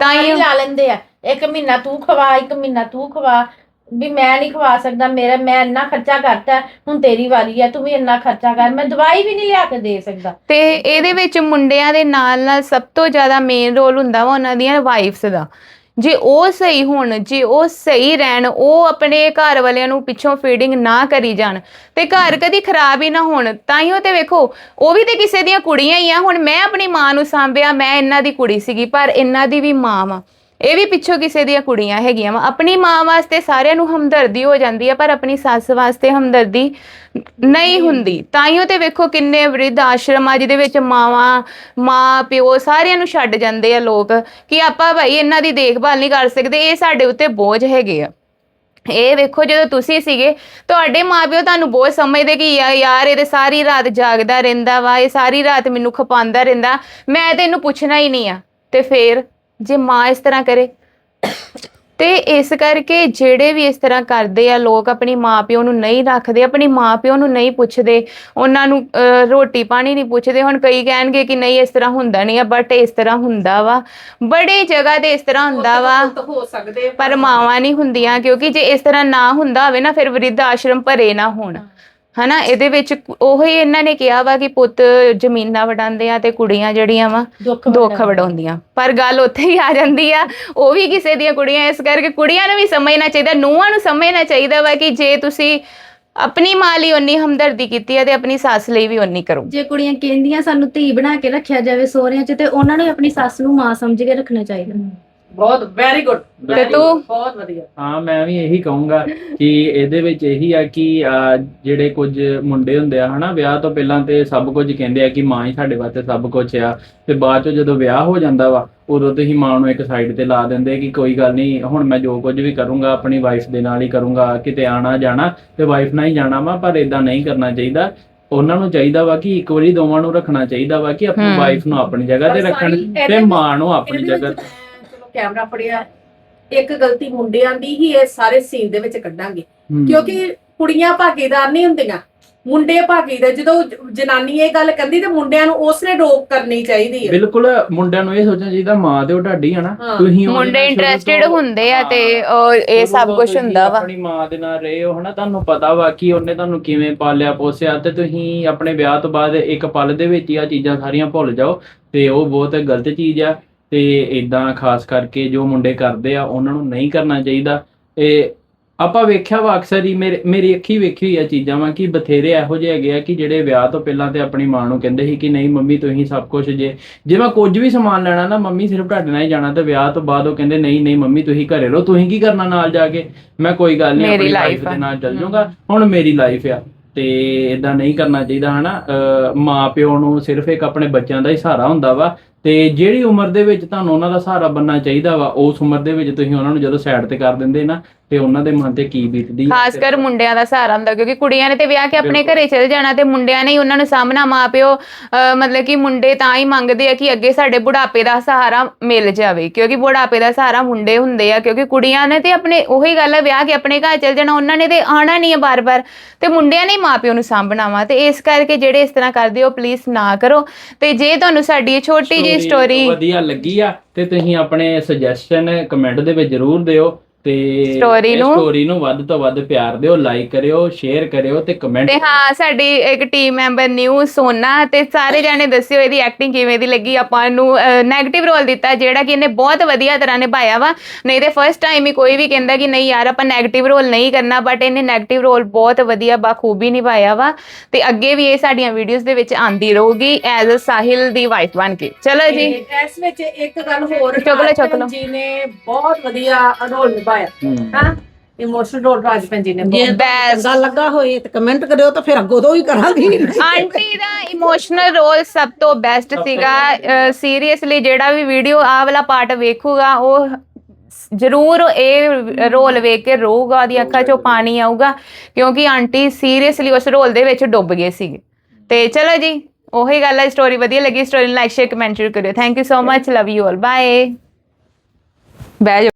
ਤਾਂ ਹੀ ਲਾ ਲੈਂਦੇ ਆ। ਇੱਕ ਮਹੀਨਾ ਤੂੰ ਖਵਾ, ਇੱਕ ਮਹੀਨਾ ਤੂੰ ਖਵਾ। ਵੀ ਮੈਂ ਨਹੀਂ ਖਵਾ ਸਕਦਾ ਮੇਰਾ ਮੈਂ ਇੰਨਾ ਖਰਚਾ ਕਰਤਾ ਹੁਣ ਤੇਰੀ ਵਾਰੀ ਆ ਤੂੰ ਵੀ ਇੰਨਾ ਖਰਚਾ ਕਰ ਮੈਂ ਦਵਾਈ ਵੀ ਨਹੀਂ ਲਿਆ ਕੇ ਦੇ ਸਕਦਾ। ਤੇ ਇਹਦੇ ਵਿੱਚ ਮੁੰਡਿਆਂ ਦੇ ਨਾਲ ਨਾਲ ਸਭ ਤੋਂ ਜ਼ਿਆਦਾ ਮੇਨ ਰੋਲ ਹੁੰਦਾ ਵਾ ਉਹਨਾਂ ਦੀਆਂ ਵਾਈਫਸ ਦਾ। ਜੇ ਉਹ ਸਹੀ ਹੋਣ ਜੇ ਉਹ ਸਹੀ ਰਹਿਣ ਉਹ ਆਪਣੇ ਘਰ ਵਾਲਿਆਂ ਨੂੰ ਪਿੱਛੋਂ ਫੀਡਿੰਗ ਨਾ ਕਰੀ ਜਾਣ ਤੇ ਘਰ ਕਦੀ ਖਰਾਬ ਹੀ ਨਾ ਹੋਣ ਤਾਂ ਹੀ ਉਹ ਤੇ ਵੇਖੋ ਉਹ ਵੀ ਤੇ ਕਿਸੇ ਦੀਆਂ ਕੁੜੀਆਂ ਹੀ ਆ ਹੁਣ ਮੈਂ ਆਪਣੀ ਮਾਂ ਨੂੰ ਸਾਂਭਿਆ ਮੈਂ ਇਹਨਾਂ ਦੀ ਕੁੜੀ ਸੀਗੀ ਪਰ ਇਹਨਾਂ ਦੀ ਵੀ ਮਾਂ ਵਾ। ਇਹ ਵੀ ਪਿੱਛੋਂ ਕਿਸੇ ਦੀਆਂ ਕੁੜੀਆਂ ਹੈਗੀਆਂ ਵਾ। ਆਪਣੀ ਮਾਂ ਵਾਸਤੇ ਸਾਰਿਆਂ ਨੂੰ ਹਮਦਰਦੀ ਹੋ ਜਾਂਦੀ ਆ ਪਰ ਆਪਣੀ ਸੱਸ ਵਾਸਤੇ ਹਮਦਰਦੀ ਨਹੀਂ ਹੁੰਦੀ। ਤਾਂ ਹੀ ਉਹ ਤੇ ਵੇਖੋ ਕਿੰਨੇ ਵ੍ਰਿਧ ਆਸ਼ਰਮ ਆ ਜਿਹਦੇ ਵਿੱਚ ਮਾਵਾਂ ਮਾਂ ਪਿਓ ਸਾਰਿਆਂ ਨੂੰ ਛੱਡ ਜਾਂਦੇ ਆ ਲੋਕ ਕਿ ਆਪਾਂ ਭਾਈ ਇਹਨਾਂ ਦੀ ਦੇਖਭਾਲ ਨਹੀਂ ਕਰ ਸਕਦੇ ਇਹ ਸਾਡੇ ਉੱਤੇ ਬੋਝ ਹੈਗੇ ਆ। ਇਹ ਵੇਖੋ ਜਦੋਂ ਤੁਸੀਂ ਸੀਗੇ ਤੁਹਾਡੇ ਮਾਪਿਓ ਤੁਹਾਨੂੰ ਬਹੁਤ ਸਮਝਦੇ ਕਿ ਯਾਰ ਇਹ ਤੇ ਸਾਰੀ ਰਾਤ ਜਾਗਦਾ ਰਹਿੰਦਾ ਵਾ ਇਹ ਸਾਰੀ ਰਾਤ ਮੈਨੂੰ ਖਪਾਉਂਦਾ ਰਹਿੰਦਾ ਮੈਂ ਤੇ ਇਹਨੂੰ ਪੁੱਛਣਾ ਹੀ ਨਹੀਂ ਆ। ਤੇ ਫੇਰ ਜੇ ਮਾਂ ਇਸ ਤਰ੍ਹਾਂ ਕਰੇ। ਤੇ ਇਸ ਕਰਕੇ ਜਿਹੜੇ ਵੀ ਇਸ ਤਰ੍ਹਾਂ ਕਰਦੇ ਆ ਲੋਕ ਆਪਣੀ ਮਾਪਿਓ ਨੂੰ ਨਹੀਂ ਰੱਖਦੇ ਆਪਣੀ ਮਾਪਿਓ ਨੂੰ ਨਹੀਂ ਪੁੱਛਦੇ ਉਹਨਾਂ ਨੂੰ ਰੋਟੀ ਪਾਣੀ ਨਹੀਂ ਪੁੱਛਦੇ। ਹੁਣ ਕਈ ਕਹਿਣਗੇ ਕਿ ਨਹੀਂ ਇਸ ਤਰ੍ਹਾਂ ਹੁੰਦਾ ਨਹੀਂ ਆ ਬਟ ਇਸ ਤਰ੍ਹਾਂ ਹੁੰਦਾ ਵਾ। ਬੜੀ ਜਗ੍ਹਾ ਤੇ ਇਸ ਤਰ੍ਹਾਂ ਹੁੰਦਾ ਵਾ। ਹੋ ਸਕਦੇ ਪਰ ਮਾਵਾਂ ਨਹੀਂ ਹੁੰਦੀਆਂ ਕਿਉਂਕਿ ਜੇ ਇਸ ਤਰ੍ਹਾਂ ਨਾ ਹੁੰਦਾ ਹੋਵੇ ਨਾ ਫਿਰ ਵਿਰਧ ਆਸ਼ਰਮ ਭਰੇ ਨਾ ਹੋਣ। ਹਨਾ ਇਹਦੇ ਵਿੱਚ ਉਹੀ ਇਹਨਾਂ ਨੇ ਕਿਹਾ ਵਾ ਕਿ ਪੁੱਤ ਜ਼ਮੀਨਾਂ ਵਡਾਉਂਦੇ ਆ ਤੇ ਕੁੜੀਆਂ ਜਿਹੜੀਆਂ ਵਾ ਦੁੱਖ ਵਡਾਉਂਦੀਆਂ ਪਰ ਗੱਲ ਉੱਥੇ ਹੀ ਆ ਜਾਂਦੀ ਆ ਉਹ ਵੀ ਕਿਸੇ ਦੀਆਂ ਕੁੜੀਆਂ ਇਸ ਕਰਕੇ ਕੁੜੀਆਂ ਨੂੰ ਵੀ ਸਮਝਣਾ ਚਾਹੀਦਾ ਨੂੰਹਾਂ ਨੂੰ ਸਮਝਣਾ ਚਾਹੀਦਾ ਵਾ ਕਿ ਜੇ ਤੁਸੀਂ ਆਪਣੀ ਮਾਂ ਲਈ ਉਨੀ ਹਮਦਰਦੀ ਕੀਤੀ ਹੈ ਤੇ ਆਪਣੀ ਸੱਸ ਲਈ ਵੀ ਉਨੀ ਕਰੋ। ਜੇ ਕੁੜੀਆਂ ਕਹਿੰਦੀਆਂ ਸਾਨੂੰ ਧੀ ਬਣਾ ਕੇ ਰੱਖਿਆ ਜਾਵੇ ਸਹੁਰਿਆਂ 'ਚ ਤੇ ਉਹਨਾਂ ਨੂੰ ਆਪਣੀ ਸੱਸ ਨੂੰ ਮਾਂ ਸਮਝ ਕੇ ਰੱਖਣਾ ਚਾਹੀਦਾ। ਬਹੁਤ ਵੈਰੀ ਗੁੱਡ ਤੇ ਤੂੰ? ਬਹੁਤ ਵਧੀਆ. ਹਾਂ ਮੈਂ ਵੀ ਇਹੀ ਕਹੂੰਗਾ ਕਿ ਇਹਦੇ ਵਿੱਚ ਇਹੀ ਆ ਕਿ ਜਿਹੜੇ ਕੁਝ ਮੁੰਡੇ ਹੁੰਦੇ ਆ ਹਨਾ ਵਿਆਹ ਤੋਂ ਪਹਿਲਾਂ ਤੇ ਸਭ ਕੁਝ ਕਹਿੰਦੇ ਆ ਕਿ ਮਾਂ ਹੀ ਸਾਡੇ ਵਾਸਤੇ ਸਭ ਕੁਝ ਆ ਤੇ ਬਾਅਦ ਚ ਜਦੋਂ ਵਿਆਹ ਹੋ ਜਾਂਦਾ ਵਾ ਉਦੋਂ ਤੇ ਹੀ ਮਾਂ ਨੂੰ ਇੱਕ ਸਾਈਡ ਤੇ ਲਾ ਦਿੰਦੇ ਕਿ ਕੋਈ ਗੱਲ ਨਹੀਂ ਹੁਣ ਮੈਂ ਜੋ ਕੁਝ ਵੀ ਕਰੂੰਗਾ ਆਪਣੀ ਵਾਈਫ ਦੇ ਨਾਲ ਹੀ ਕਰੂੰਗਾ ਕਿਤੇ ਆਣਾ ਜਾਣਾ ਤੇ ਵਾਈਫ ਨਾਲ ਹੀ ਜਾਣਾ ਵਾ ਪਰ ਇਦਾਂ ਨਹੀਂ ਕਰਨਾ ਚਾਹੀਦਾ। ਉਹਨਾਂ ਨੂੰ ਚਾਹੀਦਾ ਵਾ ਕਿ ਇੱਕ ਵਾਰੀ ਦੋਵਾਂ ਨੂੰ ਰੱਖਣਾ ਚਾਹੀਦਾ ਵਾ ਕਿ ਆਪਣੀ। ਵਾਈਫ ਨੂੰ ਆਪਣੀ ਜਗ੍ਹਾ ਤੇ ਰੱਖਣ ਤੇ ਮਾਂ ਨੂੰ ਆਪਣੀ ਜਗ੍ਹਾ ਚਲੋ ਕੈਮਰਾ ਫੜਿਆ ਇੱਕ ਗਲਤੀ ਮੁੰਡਿਆਂ ਦੀ ਹੀ ਇਹ ਸਾਰੇ ਸੀਨ ਦੇ ਵਿੱਚ ਕੱਢਾਂਗੇ। ਕਿਉਂਕਿ ਕੁੜੀਆਂ ਭਾਗੀਦਾਰ ਨਹੀਂ ਹੁੰਦੀਆਂ। ਮੁੰਡੇ ਭਾਗੀਦਾਰ ਜਦੋਂ ਜਨਾਨੀ ਇਹ ਗੱਲ ਕਹਿੰਦੀ ਤੇ ਮੁੰਡਿਆਂ ਨੂੰ ਉਸਨੇ ਰੋਕ ਕਰਨੀ ਚਾਹੀਦੀ ਹੈ। ਬਿਲਕੁਲ ਮੁੰਡਿਆਂ ਨੂੰ ਇਹ ਸੋਚਣਾ ਚਾਹੀਦਾ ਮਾਂ ਤੇ ਉਹ ਢਾਡੀ ਆ ਨਾ ਹਾਂ। ਤੁਸੀਂ ਮੁੰਡੇ ਇੰਟਰਸਟਿਡ ਹੁੰਦੇ ਆ ਤੇ ਇਹ ਸਭ ਕੁਝ ਹੁੰਦਾ ਵਾ। ਆਪਣੀ ਮਾਂ ਦੇ ਨਾਲ ਰਹੇ ਹੋ ਹਨਾ ਤੁਹਾਨੂੰ ਪਤਾ ਵਾ ਕਿ ਉਹਨੇ ਤੁਹਾਨੂੰ ਕਿਵੇਂ ਪਾਲਿਆ ਪੋਸਿਆ ਤੇ ਤੁਸੀਂ ਆਪਣੇ ਵਿਆਹ ਤੋਂ ਬਾਅਦ ਇੱਕ ਪਲ ਦੇ ਵਿੱਚ ਹੀ ਆ ਚੀਜ਼ਾਂ ਸਾਰੀਆਂ ਭੁੱਲ ਜਾਓ ਤੇ ਉਹ ਬਹੁਤ ਗਲਤ ਚੀਜ਼ ਆ। ਤੇ ਇਦਾਂ ਖਾਸ ਕਰਕੇ ਜੋ ਮੁੰਡੇ ਕਰਦੇ ਆ ਉਹਨਾਂ ਨੂੰ ਨਹੀਂ ਕਰਨਾ ਚਾਹੀਦਾ। ਇਹ ਆਪਾਂ ਵੇਖਿਆ ਵਾ ਅਕਸਰ ਹੀ ਮੇਰੇ ਮੇਰੀ ਅੱਖੀ ਵੇਖੀ ਹੋਈ ਆ ਚੀਜ਼ਾਂ ਵਾ ਕਿ ਬਥੇਰੇ ਇਹੋ ਜਿਹੇ ਹੈਗੇ ਆ ਕਿ ਜਿਹੜੇ ਵਿਆਹ ਤੋਂ ਪਹਿਲਾਂ ਤੇ ਆਪਣੀ ਮਾਂ ਨੂੰ ਕਹਿੰਦੇ ਸੀ ਕਿ ਨਹੀਂ ਮੰਮੀ ਤੁਸੀਂ ਸਭ ਕੁਝ ਜੇ ਜੇ ਮੈਂ ਕੁਝ ਵੀ ਸਮਾਨ ਲੈਣਾ ਨਾ ਮੰਮੀ ਸਿਰਫ ਤੁਹਾਡੇ ਨਾਲ ਹੀ ਜਾਣਾ ਤੇ ਵਿਆਹ ਤੋਂ ਬਾਅਦ ਉਹ ਕਹਿੰਦੇ ਨਹੀਂ ਨਹੀਂ ਮੰਮੀ ਤੁਸੀਂ ਘਰੇ ਰਹੋ ਤੁਸੀਂ ਕੀ ਕਰਨਾ ਨਾਲ ਜਾ ਕੇ? ਮੈਂ ਕੋਈ ਗੱਲ ਨਹੀਂ ਆਪਣੀ ਲਾਈਫ। ਦੇ ਨਾਲ ਚੱਲ ਜਾਊਂਗਾ। ਹੁਣ ਮੇਰੀ ਲਾਈਫ ਆ। ਤੇ ਇਦਾਂ ਨਹੀਂ ਕਰਨਾ ਚਾਹੀਦਾ, ਹਨਾ? ਅਹ ਮਾਂ ਪਿਓ ਨੂੰ ਸਿਰਫ ਇੱਕ ਆਪਣੇ ਬੱਚਿਆਂ ਦਾ ਹੀ ਸਹਾਰਾ ਹੁੰਦਾ ਵਾ ਤੇ ਜਿਹੜੀ ਉਮਰ ਦੇ ਵਿੱਚ ਤੁਹਾਨੂੰ ਉਹਨਾਂ ਦਾ ਸਹਾਰਾ ਬੰਨਣਾ ਚਾਹੀਦਾ ਵਾ, ਉਸ ਉਮਰ ਦੇ ਵਿੱਚ ਤੁਸੀਂ ਉਹਨਾਂ ਨੂੰ ਜਦੋਂ ਸਾਈਡ ਤੇ ਕਰ ਦਿੰਦੇ ਨਾ ਤੇ ਉਹਨਾਂ ਦੇ ਮਨ ਤੇ ਕੀ ਬੀਤਦੀ ਖਾਸ ਕਰ ਮੁੰਡਿਆਂ ਦਾ ਸਹਾਰਾ ਹੁੰਦਾ ਕਿਉਂਕਿ ਕੁੜੀਆਂ ਨੇ ਤੇ ਵਿਆਹ ਕੇ ਆਪਣੇ। ਘਰੇ ਚਲ ਜਾਣਾ ਤੇ ਮੁੰਡਿਆਂ ਨੇ ਹੀ ਉਹਨਾਂ ਨੂੰ ਸਾਹਮਣਾ ਮਾਪਿਓ ਮਤਲਬ ਕਿ ਮੁੰਡੇ ਤਾਂ ਹੀ ਮੰਗਦੇ ਆ ਕਿ ਅੱਗੇ ਸਾਡੇ ਬੁਢਾਪੇ ਦਾ ਸਹਾਰਾ ਮਿਲ ਜਾਵੇ ਕਿਉਂਕਿ ਬੁਢਾਪੇ ਦਾ ਸਹਾਰਾ ਮੁੰਡੇ ਹੁੰਦੇ ਆ ਕਿਉਂਕਿ ਕੁੜੀਆਂ ਨੇ ਤੇ ਆਪਣੇ ਉਹੀ ਗੱਲ ਹੈ ਵਿਆਹ ਕੇ ਆਪਣੇ ਘਰ ਚਲ ਜਾਣਾ ਉਹਨਾਂ ਨੇ ਤੇ ਆਣਾ ਨਹੀਂ ਹੈ ਬਾਰ-ਬਾਰ ਤੇ ਮੁੰਡਿਆਂ ਨੇ ਮਾਪਿਓ ਨੂੰ ਸਾਂਭਣਾ ਵਾ ਤੇ ਇਸ ਕਰਕੇ ਜਿਹੜੇ ਇਸ ਤਰ੍ਹਾਂ ਕਰਦੇ ਹੋ ਪਲੀਜ਼ ਨਾ ਕਰੋ ਤੇ ਜੇ ਤੁਹਾਨੂੰ ਸਾਡੀ ਇਹ ਛੋਟੀ ਜਿਹੀ ਸਟੋਰੀ ਵਧੀਆ ਲੱਗੀ ਆ ਤੇ ਤੁਸੀਂ ਆਪਣੇ ਸੁਜੈਸ਼ਨ ਕਮੈਂਟ ਦੇ ਵਿੱਚ ਜ਼ਰੂਰ ਦਿਓ ਤੇ Story ਨੂੰ। ਸਟੋਰੀ ਨੂੰ ਵੱਧ ਤੋਂ ਵੱਧ ਪਿਆਰ ਦਿਓ ਲਾਈਕ ਕਰਿਓ ਸ਼ੇਅਰ ਕਰਿਓ ਤੇ ਕਮੈਂਟ ਤੇ ਹਾਂ ਸਾਡੀ ਇੱਕ ਟੀਮ ਮੈਂਬਰ ਨਿਊ ਸੋਨਾ ਤੇ ਸਾਰੇ ਜਾਣੇ ਦੱਸਿਓ ਇਹਦੀ ਐਕਟਿੰਗ ਕਿਵੇਂ ਦੀ ਲੱਗੀ। ਆਪਾਂ ਨੂੰ 네ਗੇਟਿਵ ਰੋਲ ਦਿੱਤਾ ਜਿਹੜਾ ਕਿ ਇਹਨੇ ਬਹੁਤ ਵਧੀਆ ਤਰ੍ਹਾਂ ਨਿਭਾਇਆ ਵਾ। ਨਹੀਂ ਤੇ ਫਸਟ ਟਾਈਮ ਹੀ ਕੋਈ ਵੀ ਕਹਿੰਦਾ ਕਿ ਨਹੀਂ ਯਾਰ ਆਪਾਂ 네ਗੇਟਿਵ ਰੋਲ ਨਹੀਂ ਕਰਨਾ ਬਟ ਇਹਨੇ 네ਗੇਟਿਵ ਰੋਲ ਬਹੁਤ ਵਧੀਆ ਬਾਖੂਬੀ ਨਿਭਾਇਆ ਵਾ। ਤੇ ਅੱਗੇ ਵੀ ਇਹ ਸਾਡੀਆਂ ਵੀਡੀਓਜ਼ ਦੇ ਵਿੱਚ ਆਂਦੀ ਰਹੂਗੀ ਐਜ਼ ਅ ਸਾਹਿਲ ਦੀ ਵਾਈਫ ਬਣ ਕੇ। ਚਲੋ ਜੀ। ਇਸ ਵਿੱਚ ਇੱਕ ਗੱਲ ਹੋਰ ਚੁੱਕ ਲਓ, ਜੀ ਨੇ ਬਹੁਤ ਵਧੀਆ ਰੋਲ ਨਿਭਾਇਆ। ਹੂੰ। ਹਾਂ? ਇਮੋਸ਼ਨਲ ਰੋਲ ਰਾਜਪਨ ਜੀ ਨੇ ਜੇ. ਚੰਗਾ ਲੱਗਾ ਹੋਏ ਤੇ ਕਮੈਂਟ ਕਰਿਓ ਤਾਂ ਫਿਰ ਅੱਗੋਂ ਤੋਂ ਹੀ ਕਰਾਂਗੀ। ਆਂਟੀ ਦਾ ਇਮੋਸ਼ਨਲ ਰੋਲ ਸਭ ਤੋਂ ਬੈਸਟ ਸੀਗਾ। ਸੀਰੀਅਸਲੀ ਜਿਹੜਾ ਵੀ ਵੀਡੀਓ ਆਹ ਵਾਲਾ ਪਾਰਟ ਵੇਖੂਗਾ ਉਹ ਜ਼ਰੂਰ ਇਹ ਰੋਲ ਵੇਖ ਕੇ ਰੋਊਗਾ ਉਹਦੀ ਅੱਖਾਂ 'ਚੋਂ ਪਾਣੀ ਆਊਗਾ। ਕਿਉਂਕਿ ਆਂਟੀ ਸੀਰੀਅਸਲੀ ਉਸ ਰੋਲ ਦੇ ਵਿੱਚ ਡੁੱਬ ਗਏ ਸੀਗੇ। ਤੇ ਚਲੋ ਜੀ ਉਹੀ ਗੱਲ ਹੈ ਸਟੋਰੀ ਵਧੀਆ ਲੱਗੀ। ਸਟੋਰੀ ਨੂੰ ਲਾਈਕ ਸ਼ੇਅਰ ਕਮੈਂਟ ਜ਼ਰੂਰ ਕਰਿਓ। Thank you so much love you all bye bye